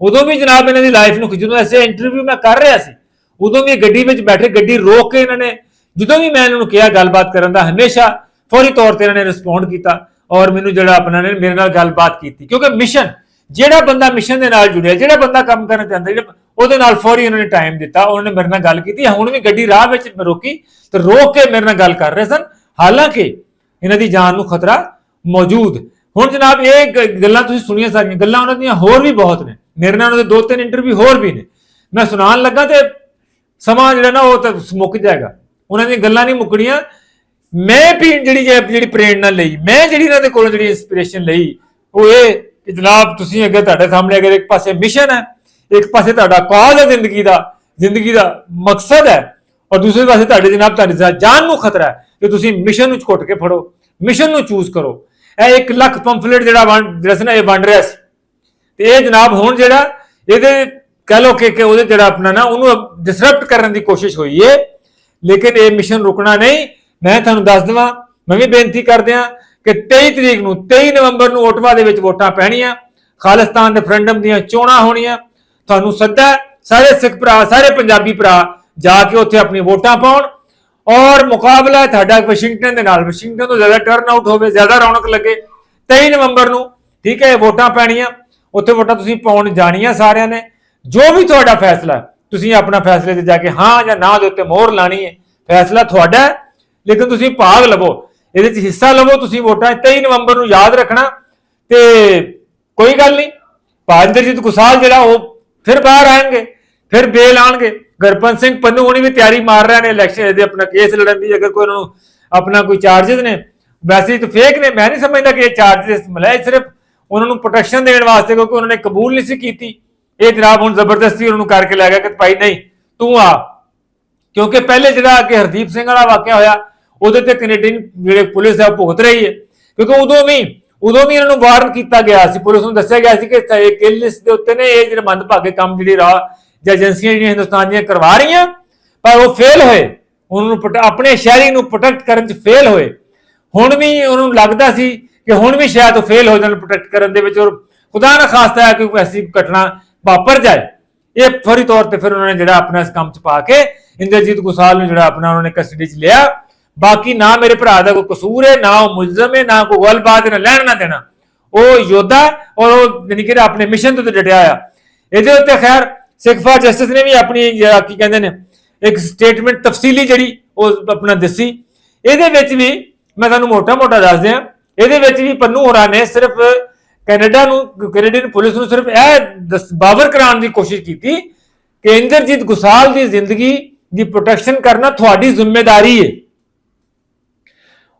ਉਦੋਂ ਵੀ ਜਨਾਬ ਇਹਨਾਂ ਦੀ ਲਾਈਫ ਨੂੰ ਜਦੋਂ ਐਸੇ ਇੰਟਰਵਿਊ ਮੈਂ ਕਰ ਰਿਹਾ ਸੀ, ਉਦੋਂ ਵੀ ਗੱਡੀ ਵਿੱਚ ਬੈਠੇ, ਗੱਡੀ ਰੋਕ ਕੇ ਇਹਨਾਂ ਨੇ, ਜਦੋਂ ਵੀ ਮੈਂ ਇਹਨਾਂ ਨੂੰ ਕਿਹਾ ਗੱਲਬਾਤ ਕਰਨ ਦਾ, ਹਮੇਸ਼ਾ ਫੌਰੀ ਤੌਰ ਤੇ ਇਹਨਾਂ ਨੇ ਰਿਸਪੌਂਡ ਕੀਤਾ ਔਰ ਮੈਨੂੰ ਜਿਹੜਾ ਆਪਣਾ ਨੇ, ਮੇਰੇ ਨਾਲ ਗੱਲਬਾਤ ਕੀਤੀ। ਕਿਉਂਕਿ ਮਿਸ਼ਨ ਜਿਹੜਾ ਬੰਦਾ ਮਿਸ਼ਨ ਦੇ ਨਾਲ ਜੁੜਿਆ, ਜਿਹੜਾ ਬੰਦਾ ਕੰਮ ਕਰਨ ਚਾਹੁੰਦਾ ਜਿਹੜਾ ਉਹਦੇ ਨਾਲ ਫੌਰੀ ਉਹਨਾਂ ਨੇ ਟਾਈਮ ਦਿੱਤਾ, ਉਹਨਾਂ ਨੇ ਮੇਰੇ ਨਾਲ ਗੱਲ ਕੀਤੀ, ਹੁਣ ਵੀ ਗੱਡੀ ਰਾਹ ਵਿੱਚ ਰੋਕੀ ਤੇ ਰੋਕ ਕੇ ਮੇਰੇ ਨਾਲ ਗੱਲ ਕਰ ਰਹੇ ਸਨ। ਹਾਲਾਂਕਿ ਇਹਨਾਂ ਦੀ ਜਾਨ ਨੂੰ ਖਤਰਾ ਮੌਜੂਦ। ਹੁਣ ਜਨਾਬ, ਇਹ ਗੱਲਾਂ ਤੁਸੀਂ ਸੁਣੀਆਂ ਸਾਰੀਆਂ, ਗੱਲਾਂ ਉਹਨਾਂ ਦੀਆਂ ਹੋਰ ਵੀ ਬਹੁਤ ਨੇ। ਮੇਰੇ ਨਾਲ ਉਹਨਾਂ ਦੇ ਦੋ ਤਿੰਨ ਇੰਟਰਵਿਊ ਹੋਰ ਵੀ ਨੇ। ਮੈਂ ਸੁਣਾਉਣ ਲੱਗਾ ਤੇ ਸਮਾਂ ਜਿਹੜਾ ਨਾ ਉਹ ਤਾਂ ਮੁੱਕ ਜਾਏਗਾ। ਉਹਨਾਂ ਦੀਆਂ ਗੱਲਾਂ ਨਹੀਂ ਮੁੱਕਣੀਆਂ। ਮੈਂ ਵੀ ਜਿਹੜੀ ਜਿਹੜੀ ਪ੍ਰੇਰਣਾ ਲਈ, ਮੈਂ ਜਿਹੜੀ ਇਹਨਾਂ ਦੇ ਕੋਲੋਂ ਜਿਹੜੀ ਇਨਸਪੀਰੇਸ਼ਨ ਲਈ, ਉਹ ਇਹ ਕਿ ਜਨਾਬ, ਤੁਸੀਂ ਅੱਗੇ ਤੁਹਾਡੇ ਸਾਹਮਣੇ ਅਗਰ ਇੱਕ ਪਾਸੇ ਮਿਸ਼ਨ ਹੈ ਇੱਕ ਪਾਸੇ ਤੁਹਾਡਾ ਕਾਲ ਹੈ ਜ਼ਿੰਦਗੀ ਦਾ ਜ਼ਿੰਦਗੀ ਦਾ ਮਕਸਦ ਹੈ, ਔਰ ਦੂਸਰੇ ਪਾਸੇ ਤੁਹਾਡੇ ਜਨਾਬ ਤੁਹਾਡੀ ਜਾਨ ਨੂੰ ਖਤਰਾ ਹੈ ਕਿ ਤੁਸੀਂ ਮਿਸ਼ਨ ਨੂੰ ਘੁੱਟ ਕੇ ਫੜੋ, ਮਿਸ਼ਨ ਨੂੰ ਚੂਜ਼ ਕਰੋ। ਇਹ 1 ਲੱਖ ਪੰਫਲੇਟ ਜਿਹੜਾ ਵੰਡ, ਜਿਹੜਾ ਸੀ ਨਾ, ਇਹ ਵੰਡ ਰਿਹਾ ਸੀ। ਤੇ ਇਹ ਜਨਾਬ ਹੁਣ ਜਿਹੜਾ, ਇਹਦੇ ਕਹ ਲੋ ਕਿ ਕਿ ਉਹਦੇ ਜਿਹੜਾ ਆਪਣਾ ਨਾ, ਉਹਨੂੰ ਡਿਸਰਪਟ ਕਰਨ ਦੀ ਕੋਸ਼ਿਸ਼ ਹੋਈ ਏ, ਲੇਕਿਨ ਇਹ ਮਿਸ਼ਨ ਰੁਕਣਾ ਨਹੀਂ। ਮੈਂ ਤੁਹਾਨੂੰ ਦੱਸ ਦਵਾਂ, ਮੈਂ ਵੀ ਬੇਨਤੀ ਕਰਦਿਆਂ ਕਿ 23 ਤਰੀਕ ਨੂੰ 23 ਨਵੰਬਰ ਨੂੰ ਓਟਵਾ ਦੇ ਵਿੱਚ ਵੋਟਾਂ ਪੈਣੀਆਂ, ਖਾਲਿਸਤਾਨ ਰੈਫਰੈਂਡਮ ਦੀਆਂ ਚੋਣਾਂ ਹੋਣੀਆਂ ਤੁਹਾਨੂੰ ਸੱਦਾ ਸਾਰੇ ਸਿੱਖ ਭਰਾ, ਸਾਰੇ ਪੰਜਾਬੀ ਭਰਾ ਜਾ ਕੇ ਉੱਥੇ ਆਪਣੀ ਵੋਟਾਂ ਪਾਉਣ। ਔਰ ਮੁਕਾਬਲਾ ਤੁਹਾਡਾ ਵਾਸ਼ਿੰਗਟਨ ਦੇ ਨਾਲ। ਵਾਸ਼ਿੰਗਟਨ ਤੋਂ ਜ਼ਿਆਦਾ ਟਰਨ ਆਊਟ ਹੋਵੇ, ਜ਼ਿਆਦਾ ਰੌਣਕ ਲੱਗੇ 23 ਨਵੰਬਰ ਨੂੰ, ਠੀਕ ਹੈ ਵੋਟਾਂ ਪੈਣੀਆਂ। ਉੱਥੇ ਵੋਟਾਂ ਤੁਸੀਂ ਪਾਉਣ ਜਾਣੀਆਂ ਸਾਰਿਆਂ ਨੇ। ਜੋ ਵੀ ਤੁਹਾਡਾ ਫੈਸਲਾ ਤੁਸੀਂ ਆਪਣਾ ਫੈਸਲੇ ਤੇ ਜਾ ਕੇ ਹਾਂ ਜਾਂ ਨਾ ਦੇ ਉੱਤੇ ਮੋਹਰ ਲਾਣੀ ਹੈ। ਫੈਸਲਾ ਤੁਹਾਡਾ ਲੇਕਿਨ ਤੁਸੀਂ ਭਾਗ ਲਵੋ। ਇਹਦੇ ਵਿੱਚ ਹਿੱਸਾ ਲਵੋ, ਤੁਸੀਂ ਵੋਟਾਂ 23 ਨਵੰਬਰ ਨੂੰ ਯਾਦ ਰੱਖਣਾ। ਤੇ ਕੋਈ ਗੱਲ ਨਹੀਂ, ਭਾਜਿੰਦਰਜੀਤ ਗੁਸਾਲ ਜਿਹੜਾ ਉਹ ਫਿਰ ਬਾਹਰ ਆਣਗੇ ਫਿਰ ਬੇਲ ਆਣਗੇ ਗਰਪਨ ਸਿੰਘ ਪੰਨੂ ਹੁਣੀ ਵੀ ਤਿਆਰੀ ਮਾਰ ਰਹੇ ਨੇ ਇਲੈਕਸ਼ਨ ਦੇ ਆਪਣਾ ਕੇਸ ਲੜਨ ਦੀ, ਅਗਰ ਕੋਈ ਉਹਨਾਂ ਨੂੰ ਆਪਣਾ ਕੋਈ ਚਾਰजेस ਨੇ। ਵੈਸੇ ਤਾਂ ਫੇਕ ਨੇ, ਮੈਂ ਨਹੀਂ ਸਮਝਦਾ ਕਿ ਇਹ ਚਾਰजेस ਮਲਾਇ ਸਿਰਫ ਉਹਨਾਂ ਨੂੰ ਪ੍ਰੋਟੈਕਸ਼ਨ ਦੇਣ ਵਾਸਤੇ, ਕਿਉਂਕਿ ਉਹਨਾਂ ਨੇ ਕਬੂਲ ਨਹੀਂ ਸੀ ਕੀਤੀ। ਇਹ ਜਨਾਬ ਹੁਣ ਜ਼ਬਰਦਸਤੀ ਉਹਨਾਂ ਨੂੰ ਕਰਕੇ ਲੈ ਗਿਆ ਕਿ ਭਾਈ ਨਹੀਂ, ਤੂੰ ਆ। ਕਿਉਂਕਿ ਪਹਿਲੇ ਜਿਹੜਾ ਕਿ ਹਰਦੀਪ ਸਿੰਘ ਵਾਲਾ ਵਾਕਿਆ ਹੋਇਆ, ਉਹਦੇ ਤੇ ਕੈਨੇਡੀਅਨ ਜਿਹੜੇ ਪੁਲਿਸ ਹੈ ਭੁਗਤ ਰਹੀ ਹੈ। ਕਿਉਂਕਿ ਉਦੋਂ ਵੀ ਉਦੋਂ ਵੀ ਇਹਨਾਂ ਨੂੰ ਵਾਰਨ ਕੀਤਾ ਗਿਆ ਸੀ, ਪੁਲਿਸ ਨੂੰ ਦੱਸਿਆ ਗਿਆ ਸੀ ਕਿ ਇਹ ਕਿਲ ਲਿਸਟ ਦੇ ਉੱਤੇ ਨੇ, ਇਹ ਜਿਹੜੇ ਮੰਦਭਾਗੇ ਕੰਮ ਜਿਹੜੀ ਰਾਹ ਜਾਂ ਏਜੰਸੀਆਂ ਜਿਹੜੀਆਂ ਹਿੰਦੁਸਤਾਨ ਦੀਆਂ ਕਰਵਾ ਰਹੀਆਂ, ਪਰ ਉਹ ਫੇਲ ਹੋਏ। ਉਹਨਾਂ ਨੂੰ ਆਪਣੇ ਸ਼ਹਿਰੀ ਨੂੰ ਪ੍ਰੋਟੈਕਟ ਕਰਨ 'ਚ ਫੇਲ ਹੋਏ। ਹੁਣ ਵੀ ਉਹਨਾਂ ਨੂੰ ਲੱਗਦਾ ਸੀ ਕਿ ਹੁਣ ਵੀ ਸ਼ਾਇਦ ਉਹ ਫੇਲ ਹੋ ਜਾਣ ਪ੍ਰੋਟੈਕਟ ਕਰਨ ਦੇ ਵਿੱਚ ਔਰ ਖੁਦਾ ਨਾ ਖਾਸਤਾ ਹੈ ਕਿ ਕੋਈ ਐਸੀ ਘਟਨਾ ਵਾਪਰ ਜਾਏ। ਇਹ ਫੌਰੀ ਤੌਰ ਤੇ ਫਿਰ ਉਹਨਾਂ ਨੇ ਜਿਹੜਾ ਆਪਣਾ ਇਸ ਕੰਮ 'ਚ ਪਾ ਕੇ ਇੰਦਰਜੀਤ ਗੁਸਾਲ ਨੂੰ ਜਿਹੜਾ ਆਪਣਾ ਉਹਨਾਂ ਨੇ ਕਸਟਡੀ 'ਚ ਲਿਆ। ਬਾਕੀ ਨਾ ਮੇਰੇ ਭਰਾ ਦਾ ਕੋਈ ਕਸੂਰ ਹੈ, ਨਾ ਉਹ ਮੁਲਜ਼ਮ ਹੈ, ਨਾ ਕੋਈ ਗੱਲਬਾਤ ਨਾ ਲੈਣ ਨਾ ਦੇਣਾ। ਉਹ ਯੋਧਾ ਔਰ ਉਹ ਯਾਨੀ ਕਿ ਆਪਣੇ ਮਿਸ਼ਨ ਤੋਂ ਡਟਿਆ ਆ ਇਹਦੇ ਉੱਤੇ ਖੈਰ ਸਿੱਖ ਫਾਰ ਜਸਟਿਸ ਨੇ ਵੀ ਆਪਣੀ ਕੀ ਕਹਿੰਦੇ ਨੇ, ਇੱਕ ਸਟੇਟਮੈਂਟ ਤਫਸੀਲੀ ਜਿਹੜੀ ਉਹ ਆਪਣਾ ਦੱਸੀ। ਇਹਦੇ ਵਿੱਚ ਵੀ ਮੈਂ ਤੁਹਾਨੂੰ ਮੋਟਾ-ਮੋਟਾ ਦੱਸ ਦਿਆਂ, ਇਹਦੇ ਵਿੱਚ ਵੀ ਪੰਨੂ ਹੋਰਾਂ ਨੇ ਸਿਰਫ ਕੈਨੇਡਾ ਨੂੰ, ਕੈਨੇਡੀਅਨ ਪੁਲਿਸ ਨੂੰ ਸਿਰਫ ਇਹ ਦਸ- ਬਾਵਰ ਕਰਾਉਣ ਦੀ ਕੋਸ਼ਿਸ਼ ਕੀਤੀ ਕਿ ਇੰਦਰਜੀਤ ਗੁਸਾਲ ਦੀ ਜ਼ਿੰਦਗੀ ਦੀ ਪ੍ਰੋਟੈਕਸ਼ਨ ਕਰਨਾ ਤੁਹਾਡੀ ਜ਼ਿੰਮੇਵਾਰੀ ਹੈ।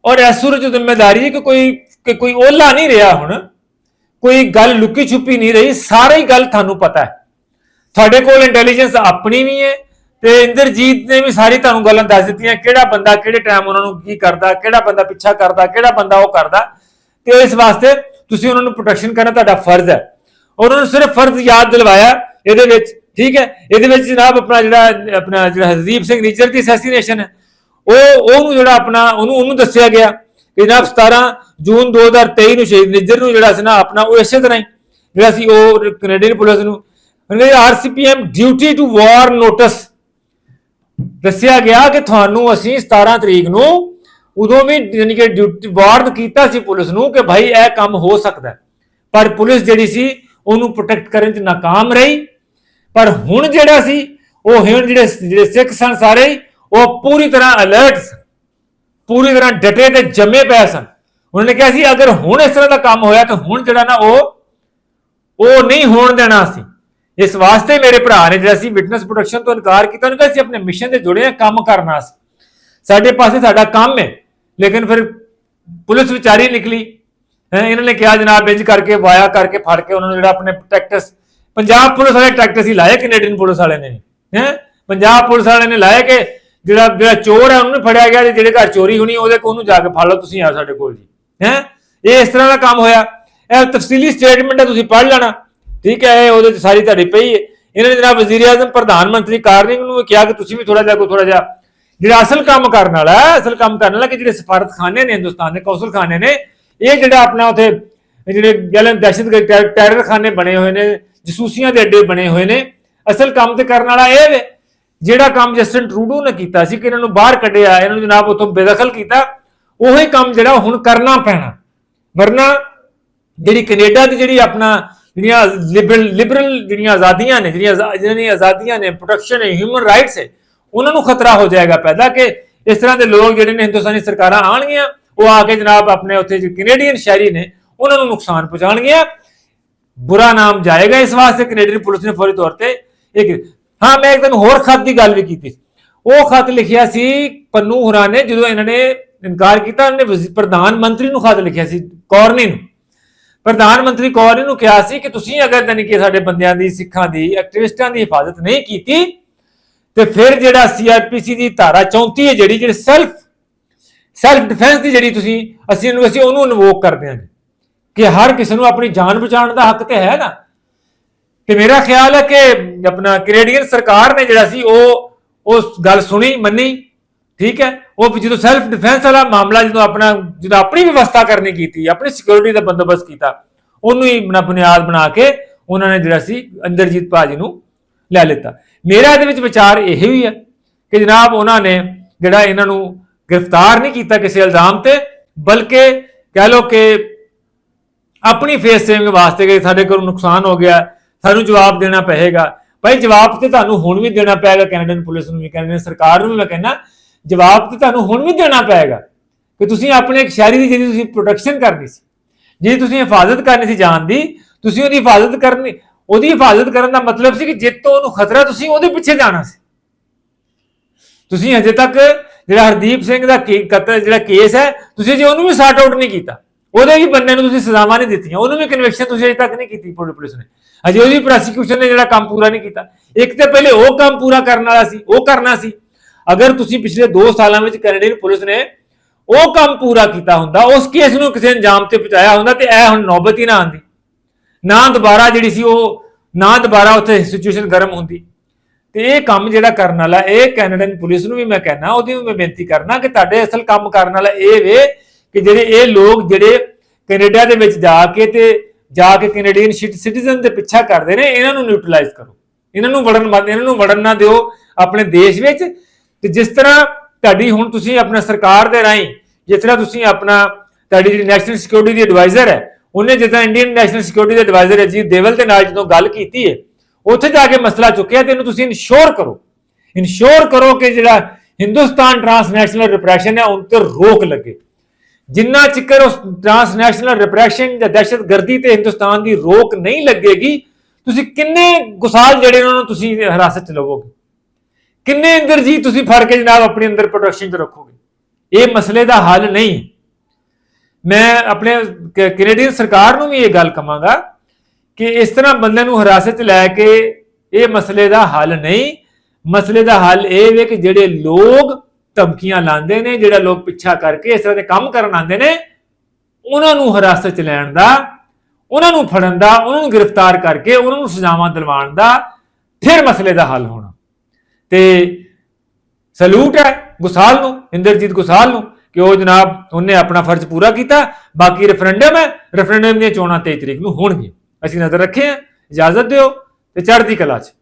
ਔਰ ਇਸ ਸੂਰਜ ਜ਼ਿੰਮੇਵਾਰੀ ਹੈ ਕਿ ਕੋਈ ਕਿ ਕੋਈ ਓਲਾ ਨਹੀਂ ਰਿਹਾ ਹੁਣ। ਕੋਈ ਗੱਲ ਲੁਕੀ ਛੁਪੀ ਨਹੀਂ ਰਹੀ। ਸਾਰੀ ਗੱਲ ਤੁਹਾਨੂੰ ਪਤਾ ਹੈ। ਤੁਹਾਡੇ ਕੋਲ ਇੰਟੈਲੀਜੈਂਸ ਆਪਣੀ ਵੀ ਹੈ ਤੇ ਇੰਦਰਜੀਤ ਨੇ ਵੀ ਸਾਰੀ ਤੁਹਾਨੂੰ ਗੱਲਾਂ ਦੱਸ ਦਿੱਤੀਆਂ। ਕਿਹੜਾ ਬੰਦਾ ਕਿਹੜੇ ਟਾਈਮ ਉਹਨਾਂ ਨੂੰ ਕੀ ਕਰਦਾ, ਕਿਹੜਾ ਬੰਦਾ ਪਿੱਛਾ ਕਰਦਾ, ਕਿਹੜਾ ਬੰਦਾ ਉਹ ਕਰਦਾ। ਤੇ ਇਸ ਵਾਸਤੇ ਤੁਸੀਂ ਉਹਨਾਂ ਨੂੰ ਪ੍ਰੋਟੈਕਸ਼ਨ ਕਰਨਾ ਤੁਹਾਡਾ ਫਰਜ਼ ਹੈ। ਉਹਨਾਂ ਨੂੰ ਸਿਰਫ ਫਰਜ਼ ਯਾਦ ਦਿਲਵਾਇਆ ਇਹਦੇ ਵਿੱਚ। ਠੀਕ ਹੈ? ਇਹਦੇ ਵਿੱਚ ਜਨਾਬ ਆਪਣਾ ਜਿਹੜਾ ਆਪਣਾ ਜਿਹੜਾ ਹਰਦੀਪ ਸਿੰਘ, ਨੀਚਰ ਦੀ ਅਸੈਸੀਨੇਸ਼ਨ ਹੈ। ਉਹ ਉਹਨੂੰ ਜਿਹੜਾ ਆਪਣਾ ਉਹਨੂੰ ਉਹਨੂੰ ਦੱਸਿਆ ਗਿਆ ਕਿ ਜਨਾਬ 17 ਜੂਨ 2023 ਨੂੰ ਸ਼ਹੀਦ ਨਿੱਜਰ ਨੂੰ ਜਿਹੜਾ ਸੀ ਨਾ ਆਪਣਾ ਉਹ ਇਸੇ ਤਰ੍ਹਾਂ ਹੀ ਜਿਹੜਾ ਸੀ ਉਹ ਕੈਨੇਡੀਅਨ ਪੁਲਿਸ ਨੂੰ ਉਹਨੇ RCMP duty to warn notice ਦੱਸਿਆ ਗਿਆ ਕਿ ਤੁਹਾਨੂੰ ਅਸੀਂ 17 ਤਰੀਕ ਨੂੰ ਉਦੋਂ ਵੀ ਯਾਨੀ ਕਿ ਡਿਊਟੀ ਵਾਰਨ ਕੀਤਾ ਸੀ ਪੁਲਿਸ ਨੂੰ ਕਿ ਭਾਈ ਇਹ ਕੰਮ ਹੋ ਸਕਦਾ ਪਰ ਪੁਲਿਸ ਜਿਹੜੀ ਸੀ ਉਹਨੂੰ ਪ੍ਰੋਟੈਕਟ ਕਰਨ 'ਚ ਨਾਕਾਮ ਰਹੀ। ਪਰ ਹੁਣ ਜਿਹੜਾ ਸੀ ਉਹ ਹੁਣ ਜਿਹੜੇ ਜਿਹੜੇ ਸਿੱਖ ਸਨ ਸਾਰੇ ਹੀ, ਉਹ ਪੂਰੀ ਤਰ੍ਹਾਂ ਅਲਰਟ ਸਨ ਪੂਰੀ ਤਰ੍ਹਾਂ ਡਟੇ ਤੇ ਜੰਮੇ ਪਏ ਸਨ ਉਹਨਾਂ ਨੇ ਕਿਹਾ ਸੀ ਅਗਰ ਹੁਣ ਇਸ ਤਰ੍ਹਾਂ ਦਾ ਕੰਮ ਹੋਇਆ ਤਾਂ ਹੁਣ ਜਿਹੜਾ ਨਾ ਉਹ ਉਹ ਨਹੀਂ ਹੋਣ ਦੇਣਾ ਸੀ ਇਸ ਵਾਸਤੇ ਮੇਰੇ ਭਰਾ ਨੇ ਜਿਹੜਾ ਸੀ ਵਿਟਨੈਸ ਪ੍ਰੋਟੈਕਸ਼ਨ ਤੋਂ ਇਨਕਾਰ ਕੀਤਾ ਉਹਨੇ ਕਿਹਾ ਅਸੀਂ ਆਪਣੇ ਮਿਸ਼ਨ ਦੇ ਜੁੜੇ ਆ ਕੰਮ ਕਰਨਾ ਸੀ ਸਾਡੇ ਪਾਸੇ ਸਾਡਾ ਕੰਮ ਹੈ ਲੇਕਿਨ ਫਿਰ ਪੁਲਿਸ ਵਿਚਾਰੀ ਨਿਕਲੀ ਹੈਂ, ਇਹਨਾਂ ਨੇ ਕਿਹਾ ਜਨਾਬ ਇੰਜ ਕਰਕੇ ਵਾਇਆ ਕਰਕੇ ਫੜ ਕੇ ਉਹਨਾਂ ਨੂੰ ਜਿਹੜਾ ਆਪਣੇ ਟੈਕਟਸ ਪੰਜਾਬ ਪੁਲਿਸ ਵਾਲੇ ਟੈਕਟਸ ਹੀ ਲਾਏ ਕੈਨੇਡੀਅਨ ਪੁਲਿਸ ਵਾਲੇ ਨੇ ਹੈ ਪੰਜਾਬ ਪੁਲਿਸ ਵਾਲੇ ਨੇ ਲਾਏ ਕਿ ਜਿਹੜਾ ਜਿਹੜਾ ਚੋਰ ਹੈ ਉਹਨੂੰ ਫੜਿਆ ਗਿਆ ਤੇ ਜਿਹੜੇ ਘਰ ਚੋਰੀ ਹੋਣੀ, ਉਹਦੇ ਕੋਲ ਉਹਨੂੰ ਜਾ ਕੇ ਫੜ ਲਓ ਤੁਸੀਂ ਆ ਸਾਡੇ ਕੋਲ ਜੀ। ਹੈ? ਇਹ ਇਸ ਤਰ੍ਹਾਂ ਦਾ ਕੰਮ ਹੋਇਆ। ਇਹ ਤਫਸੀਲੀ ਸਟੇਟਮੈਂਟ ਹੈ, ਤੁਸੀਂ ਪੜ੍ਹ ਲੈਣਾ। ਠੀਕ ਹੈ, ਇਹ ਉਹਦੇ ਚ ਸਾਰੀ ਤੁਹਾਡੀ ਪਈ ਹੈ। ਇਹਨਾਂ ਨੇ ਜਨਾਬ ਵਜ਼ੀਰ ਆਜ਼ਮ, ਪ੍ਰਧਾਨ ਮੰਤਰੀ ਕਾਰਨਿੰਗ ਨੂੰ ਵੀ ਕਿਹਾ ਕਿ ਤੁਸੀਂ ਵੀ ਥੋੜਾ ਜਿਹਾ ਕੋ ਥੋੜਾ ਜਿਹਾ ਜਿਹੜਾ ਅਸਲ ਕੰਮ ਕਰਨ ਵਾਲਾ ਅਸਲ ਕੰਮ ਕਰਨ ਵਾਲਾ ਕਿ ਜਿਹੜੇ ਸਫਾਰਤਖਾਨੇ ਨੇ ਹਿੰਦੁਸਤਾਨ ਦੇ, ਕੌਂਸਲਖਾਨੇ ਨੇ, ਇਹ ਜਿਹੜਾ ਆਪਣਾ ਉਥੇ ਜਿਹੜੇ ਗੈਲਨ ਦਹਿਸ਼ਤਗਰਦ ਟੈ- ਟੈਰਰਖਾਨੇ ਬਣੇ ਹੋਏ ਨੇ, ਜਸੂਸੀਆਂ ਦੇ ਅੱਡੇ ਬਣੇ ਹੋਏ ਨੇ। ਅਸਲ ਕੰਮ ਤੇ ਕਰਨ ਵਾਲਾ ਇਹ ਵੇ। ਜਿਹੜਾ ਕੰਮ ਜਸਟਨ ਟਰੂਡੋ ਨੇ ਕੀਤਾ ਸੀ ਕਿ ਇਹਨਾਂ ਨੂੰ ਬਾਹਰ ਕੱਢਿਆ, ਇਹਨਾਂ ਨੂੰ ਜਨਾਬ ਉਥੋਂ ਬੇਦਖਲ ਕੀਤਾ, ਉਹੀ ਕੰਮ ਜਿਹੜਾ ਹੁਣ ਕਰਨਾ ਪੈਣਾ। ਵਰਨਾ ਜਿਹੜੀ ਕੈਨੇਡਾ ਦੀ ਜਿਹੜੀ ਆਪਣਾ ਜਿਹੜੀਆਂ ਲਿਬਰਲ ਲਿਬਰਲ ਜਿਹੜੀਆਂ ਆਜ਼ਾਦੀਆਂ ਨੇ, ਜਿਹੜੀਆਂ ਜਿਹੜੀਆਂ ਆਜ਼ਾਦੀਆਂ ਨੇ, ਪ੍ਰੋਟੈਕਸ਼ਨ ਹੈ ਹਿਊਮਨ ਰਾਈਟਸ ਹੈ ਉਹਨਾਂ ਨੂੰ ਖਤਰਾ ਹੋ ਜਾਏਗਾ ਪੈਦਾ ਕਿ ਇਸ ਤਰ੍ਹਾਂ ਦੇ ਲੋਕ ਜਿਹੜੇ ਨੇ ਹਿੰਦੁਸਤਾਨੀ ਸਰਕਾਰਾਂ ਆਣਗੀਆਂ ਉਹ ਆ ਕੇ ਜਨਾਬ ਆਪਣੇ ਉੱਥੇ ਜੋ ਕੈਨੇਡੀਅਨ ਸ਼ਹਿਰੀ ਨੇ, ਉਹਨਾਂ ਨੂੰ ਨੁਕਸਾਨ ਪਹੁੰਚਾਉਣਗੀਆਂ। ਬੁਰਾ ਨਾਮ ਜਾਏਗਾ ਇਸ ਵਾਸਤੇ ਕੈਨੇਡੀਅਨ ਪੁਲਿਸ ਨੇ ਫੌਰੀ ਤੌਰ ਤੇ ਇੱਕ ਹਾਂ, ਮੈਂ ਇੱਕ ਦਿਨ ਹੋਰ ਖਤ ਦੀ ਗੱਲ ਵੀ ਕੀਤੀ ਉਹ ਖਤ ਲਿਖਿਆ ਸੀ ਪੰਨੂ ਹੁਰਾ ਨੇ, ਜਦੋਂ ਇਹਨਾਂ ਨੇ ਇਨਕਾਰ ਕੀਤਾ ਉਹਨੇ ਵਜ਼ੀ- ਪ੍ਰਧਾਨ ਮੰਤਰੀ ਨੂੰ ਖਤ ਲਿਖਿਆ ਸੀ, ਕੌਰਨੀ ਨੂੰ। ਪ੍ਰਧਾਨ ਮੰਤਰੀ ਕੌਰਨੀ ਨੂੰ ਕਿਹਾ ਸੀ ਕਿ ਤੁਸੀਂ ਅਗਰ ਜਾਣੀ ਕਿ ਸਾਡੇ ਬੰਦਿਆਂ ਦੀ, ਸਿੱਖਾਂ ਦੀ, ਐਕਟਿਵਿਸਟਾਂ ਦੀ ਹਿਫਾਜ਼ਤ ਨਹੀਂ ਕੀਤੀ, ਤੇ ਫਿਰ ਜਿਹੜਾ ਸੀਆਰਪੀਸੀ ਦੀ ਧਾਰਾ 34 ਹੈ, ਜਿਹੜੀ ਜਿਹੜੀ ਸੈਲਫ ਸੈਲਫ ਡਿਫੈਂਸ ਦੀ ਜਿਹੜੀ ਤੁਸੀਂ, ਅਸੀਂ ਇਹਨੂੰ, ਅਸੀਂ ਉਹਨੂੰ ਇਨਵੋਕ ਕਰਦੇ ਹਾਂ ਕਿ ਹਰ ਕਿਸੇ ਨੂੰ ਆਪਣੀ ਜਾਨ ਬਚਾਉਣ ਦਾ ਹੱਕ ਤੇ ਹੈ ਨਾ। ਤੇ ਮੇਰਾ ਖਿਆਲ ਹੈ ਕਿ ਆਪਣਾ ਕੈਨੇਡੀਅਨ ਸਰਕਾਰ ਨੇ ਜਿਹੜਾ ਸੀ, ਉਹ ਉਸ ਗੱਲ ਸੁਣੀ, ਮੰਨੀ, ਠੀਕ ਹੈ? ਉਹ ਜਦੋਂ ਸੈਲਫ ਡਿਫੈਂਸ ਵਾਲਾ ਮਾਮਲਾ, ਜਦੋਂ ਆਪਣਾ, ਜਦੋਂ ਆਪਣੀ ਵਿਵਸਥਾ ਕਰਨੀ ਕੀਤੀ, ਆਪਣੀ ਸਿਕਿਉਰਿਟੀ ਦਾ ਬੰਦੋਬਸਤ ਕੀਤਾ, ਉਹਨੂੰ ਹੀ ਬਣਾ ਬੁਨਿਆਦ ਬਣਾ ਕੇ ਉਹਨਾਂ ਨੇ ਜਿਹੜਾ ਸੀ ਅੰਦਰਜੀਤ ਭਾਜੀ ਨੂੰ ਲੈ ਲਿੱਤਾ। ਮੇਰਾ ਇਹਦੇ ਵਿੱਚ ਵਿਚਾਰ ਇਹ ਵੀ ਹੈ ਕਿ ਜਨਾਬ ਉਹਨਾਂ ਨੇ ਜਿਹੜਾ ਇਹਨਾਂ ਨੂੰ ਗ੍ਰਿਫਤਾਰ ਨਹੀਂ ਕੀਤਾ ਕਿਸੇ ਇਲਜ਼ਾਮ ਤੇ, ਬਲਕਿ ਕਹਿ ਲਓ ਕਿ ਆਪਣੀ ਫੇਸ ਸੇਵਿੰਗ ਵਾਸਤੇ ਕਿ ਸਾਡੇ ਕੋਲ ਨੁਕਸਾਨ ਹੋ ਗਿਆ ਸਾਨੂੰ ਜਵਾਬ ਦੇਣਾ ਪਏਗਾ। ਭਾਈ ਜਵਾਬ ਤੇ ਤੁਹਾਨੂੰ ਹੁਣ ਵੀ ਦੇਣਾ ਪਏਗਾ, ਕੈਨੇਡੀਅਨ ਪੁਲਿਸ ਨੂੰ ਵੀ, ਕੈਨੇਡੀਅਨ ਸਰਕਾਰ ਨੂੰ ਵੀ ਮੈਂ ਕਹਿੰਦਾ, ਜਵਾਬ ਤੇ ਤੁਹਾਨੂੰ ਹੁਣ ਵੀ ਦੇਣਾ ਪਏਗਾ ਕਿ ਤੁਸੀਂ ਆਪਣੇ ਇੱਕ ਸ਼ਹਿਰੀ ਦੀ ਜਿਹੜੀ ਤੁਸੀਂ ਪ੍ਰੋਟੈਕਸ਼ਨ ਕਰਨੀ ਸੀ ਜੇ ਤੁਸੀਂ ਹਿਫਾਜ਼ਤ ਕਰਨੀ ਸੀ ਜਾਨ ਦੀ, ਤੁਸੀਂ ਉਹਦੀ ਹਿਫਾਜ਼ਤ ਕਰਨੀ, ਉਹਦੀ ਹਿਫਾਜ਼ਤ ਕਰਨ ਦਾ ਮਤਲਬ ਸੀ ਕਿ ਜਿੱਤ ਤੋਂ ਉਹਨੂੰ ਖਤਰਾ ਤੁਸੀਂ ਉਹਦੇ ਪਿੱਛੇ ਜਾਣਾ ਸੀ। ਤੁਸੀਂ ਅਜੇ ਤੱਕ ਜਿਹੜਾ ਹਰਦੀਪ ਸਿੰਘ ਦਾ ਕੇ- ਕਤਲ, ਜਿਹੜਾ ਕੇਸ ਹੈ, ਤੁਸੀਂ ਜੇ ਉਹਨੂੰ ਵੀ ਸਾਰਟ ਆਊਟ ਨਹੀਂ ਕੀਤਾ। ਉਹਦੇ ਵੀ ਬੰਦੇ ਨੂੰ ਤੁਸੀਂ ਸਜ਼ਾਵਾਂ ਨਹੀਂ ਦਿੱਤੀਆਂ, ਉਹਨੂੰ ਵੀ ਕਨਵੈਕਸ਼ਨ ਤੁਸੀਂ ਅਜੇ ਤੱਕ ਨਹੀਂ ਕੀਤੀ ਪੁਲਿਸ ਨੇ। ਅਜੇ ਉਹਦੀ ਪ੍ਰੋਸੀਕਿਊਸ਼ਨ ਨੇ ਜਿਹੜਾ ਕੰਮ ਪੂਰਾ ਨਹੀਂ ਕੀਤਾ। ਇੱਕ ਤੇ ਪਹਿਲੇ ਉਹ ਕੰਮ ਪੂਰਾ ਕਰਨ ਵਾਲਾ ਸੀ, ਉਹ ਕਰਨਾ ਸੀ। ਅਗਰ ਤੁਸੀਂ ਪਿਛਲੇ 2 ਸਾਲਾਂ ਵਿੱਚ ਕੈਨੇਡੀਅਨ ਪੁਲਿਸ ਨੇ ਉਹ ਕੰਮ ਪੂਰਾ ਕੀਤਾ ਹੁੰਦਾ, ਉਸ ਕੇਸ ਨੂੰ ਕਿਸੇ ਅੰਜਾਮ ਤੇ ਪਹੁੰਚਾਇਆ ਹੁੰਦਾ ਤੇ ਇਹ ਹੁਣ ਨੌਬਤ ਹੀ ਨਾ ਆਂਦੀ ਨਾ ਦੁਬਾਰਾ ਜਿਹੜੀ ਸੀ ਉਹ, ਨਾ ਦੁਬਾਰਾ ਉੱਥੇ ਸਿਚੁਏਸ਼ਨ ਗਰਮ ਹੁੰਦੀ। ਤੇ ਇਹ ਕੰਮ ਜਿਹੜਾ ਕਰਨ ਵਾਲਾ, ਇਹ ਕੈਨੇਡੀਅਨ ਪੁਲਿਸ ਨੂੰ ਵੀ ਮੈਂ ਕਹਿਣਾ ਉਹਦੀ ਵੀ ਮੈਂ ਬੇਨਤੀ ਕਰਨਾ ਕਿ ਤੁਹਾਡੇ ਅਸਲ ਕੰਮ ਕਰਨ ਵਾਲਾ ਇਹ ਵੇ ਕਿ ਜਿਹੜੇ ਇਹ ਲੋਕ ਜਿਹੜੇ ਕੈਨੇਡਾ ਦੇ ਵਿੱਚ ਜਾ ਕੇ ਤੇ ਜਾ ਕੇ ਕੈਨੇਡੀਅਨ ਸਿਟੀਜ਼ਨ ਦੇ ਪਿੱਛਾ ਕਰਦੇ ਨੇ, ਇਹਨਾਂ ਨੂੰ ਨਿਊਟਰਲਾਈਜ਼ ਕਰੋ। ਇਹਨਾਂ ਨੂੰ ਵੜਨ ਇਹਨਾਂ ਨੂੰ ਵੜਨ ਨਾ ਦਿਓ ਆਪਣੇ ਦੇਸ਼ ਵਿੱਚ। ਤੇ ਜਿਸ ਤਰ੍ਹਾਂ ਤੁਹਾਡੀ ਹੁਣ ਤੁਸੀਂ ਆਪਣਾ ਸਰਕਾਰ ਦੇ ਰਾਹੀਂ, ਜਿਸ ਤਰ੍ਹਾਂ ਤੁਸੀਂ ਆਪਣਾ ਤੁਹਾਡੀ ਜਿਹੜੀ ਨੈਸ਼ਨਲ ਸਿਕਿਉਰਿਟੀ ਦੀ ਐਡਵਾਈਜ਼ਰ ਹੈ, ਉਹਨੇ ਜਿੱਦਾਂ ਇੰਡੀਅਨ ਨੈਸ਼ਨਲ ਸਿਕਿਉਰਿਟੀ ਦੇ ਐਡਵਾਈਜ਼ਰ ਅਜੀਤ ਦੇਵਲ ਦੇ ਨਾਲ ਜਦੋਂ ਗੱਲ ਕੀਤੀ ਹੈ, ਉੱਥੇ ਜਾ ਕੇ ਮਸਲਾ ਚੁੱਕਿਆ ਤੇ ਇਹਨੂੰ ਤੁਸੀਂ ਇਨਸ਼ੋਰ ਕਰੋ। ਇਨਸ਼ੋਰ ਕਰੋ ਕਿ ਜਿਹੜਾ ਹਿੰਦੁਸਤਾਨ ਟ੍ਰਾਂਸਨੈਸ਼ਨਲ ਰਿਪਰੈਸ਼ਨ ਹੈ, ਉਹਨਾਂ ਤੇ ਰੋਕ ਲੱਗੇ। ਜਿੰਨਾ ਚਿਕਰ ਉਸ ਟ੍ਰਾਂਸਨੈਸ਼ਨਲ ਰਿਪਰੈਸ਼ਨ ਜਾਂ ਦਹਿਸ਼ਤਗਰਦੀ ਤੇ ਹਿੰਦੁਸਤਾਨ ਦੀ ਰੋਕ ਨਹੀਂ ਲੱਗੇਗੀ, ਤੁਸੀਂ ਕਿੰਨੇ ਗੁਸਾਲ ਜਿਹੜੇ ਉਹਨਾਂ ਨੂੰ ਤੁਸੀਂ ਹਿਰਾਸਤ ਚ ਲਵੋਗੇ? ਕਿੰਨੇ ਇੰਦਰਜੀਤ ਤੁਸੀਂ ਫੜ ਕੇ ਜਨਾਬ ਆਪਣੇ ਅੰਦਰ ਪ੍ਰੋਟੈਕਸ਼ਨ ਚ ਰੱਖੋਗੇ? ਇਹ ਮਸਲੇ ਦਾ ਹੱਲ ਨਹੀਂ। ਮੈਂ ਆਪਣੇ ਕੈਨੇਡੀਅਨ ਸਰਕਾਰ ਨੂੰ ਵੀ ਇਹ ਗੱਲ ਕਹਾਂਗਾ ਕਿ ਇਸ ਤਰ੍ਹਾਂ ਬੰਦਿਆਂ ਨੂੰ ਹਿਰਾਸਤ 'ਚ ਲੈ ਕੇ ਇਹ ਮਸਲੇ ਦਾ ਹੱਲ ਨਹੀਂ। ਮਸਲੇ ਦਾ ਹੱਲ ਇਹ ਵੇ ਕਿ ਜਿਹੜੇ ਲੋਕ ਧਮਕੀਆਂ ਲਾਉਂਦੇ ਨੇ, ਜਿਹੜਾ ਲੋਕ ਪਿੱਛਾ ਕਰਕੇ ਇਸ ਤਰ੍ਹਾਂ ਦੇ ਕੰਮ ਕਰਨ ਆਉਂਦੇ ਨੇ, ਉਹਨਾਂ ਨੂੰ ਹਿਰਾਸਤ 'ਚ ਲੈਣ ਦਾ, ਉਹਨਾਂ ਨੂੰ ਫੜਨ ਦਾ, ਉਹਨਾਂ ਨੂੰ ਗ੍ਰਿਫਤਾਰ ਕਰਕੇ ਉਹਨਾਂ ਨੂੰ ਸਜ਼ਾਵਾਂ ਦਿਲਵਾਉਣ ਦਾ ਫਿਰ ਮਸਲੇ ਦਾ ਹੱਲ ਹੋਣਾ। ਤੇ ਸਲੂਟ ਹੈ ਗੁਸਾਲ ਨੂੰ, ਇੰਦਰਜੀਤ ਗੁਸਾਲ ਨੂੰ ਕਿ ਉਹ ਜਨਾਬ ਉਹਨੇ ਆਪਣਾ ਫਰਜ਼ ਪੂਰਾ ਕੀਤਾ, ਬਾਕੀ ਰੈਫਰੈਂਡਮ ਹੈ ਰੈਫਰੈਂਡਮ ਦੀਆਂ ਚੋਣਾਂ 23 ਤਰੀਕ ਨੂੰ ਹੋਣਗੀਆਂ। ਅਸੀਂ ਨਜ਼ਰ ਰੱਖੇ ਹਾਂ, ਇਜਾਜ਼ਤ ਦਿਓ ਤੇ ਚੜ੍ਹਦੀ ਕਲਾ 'ਚ।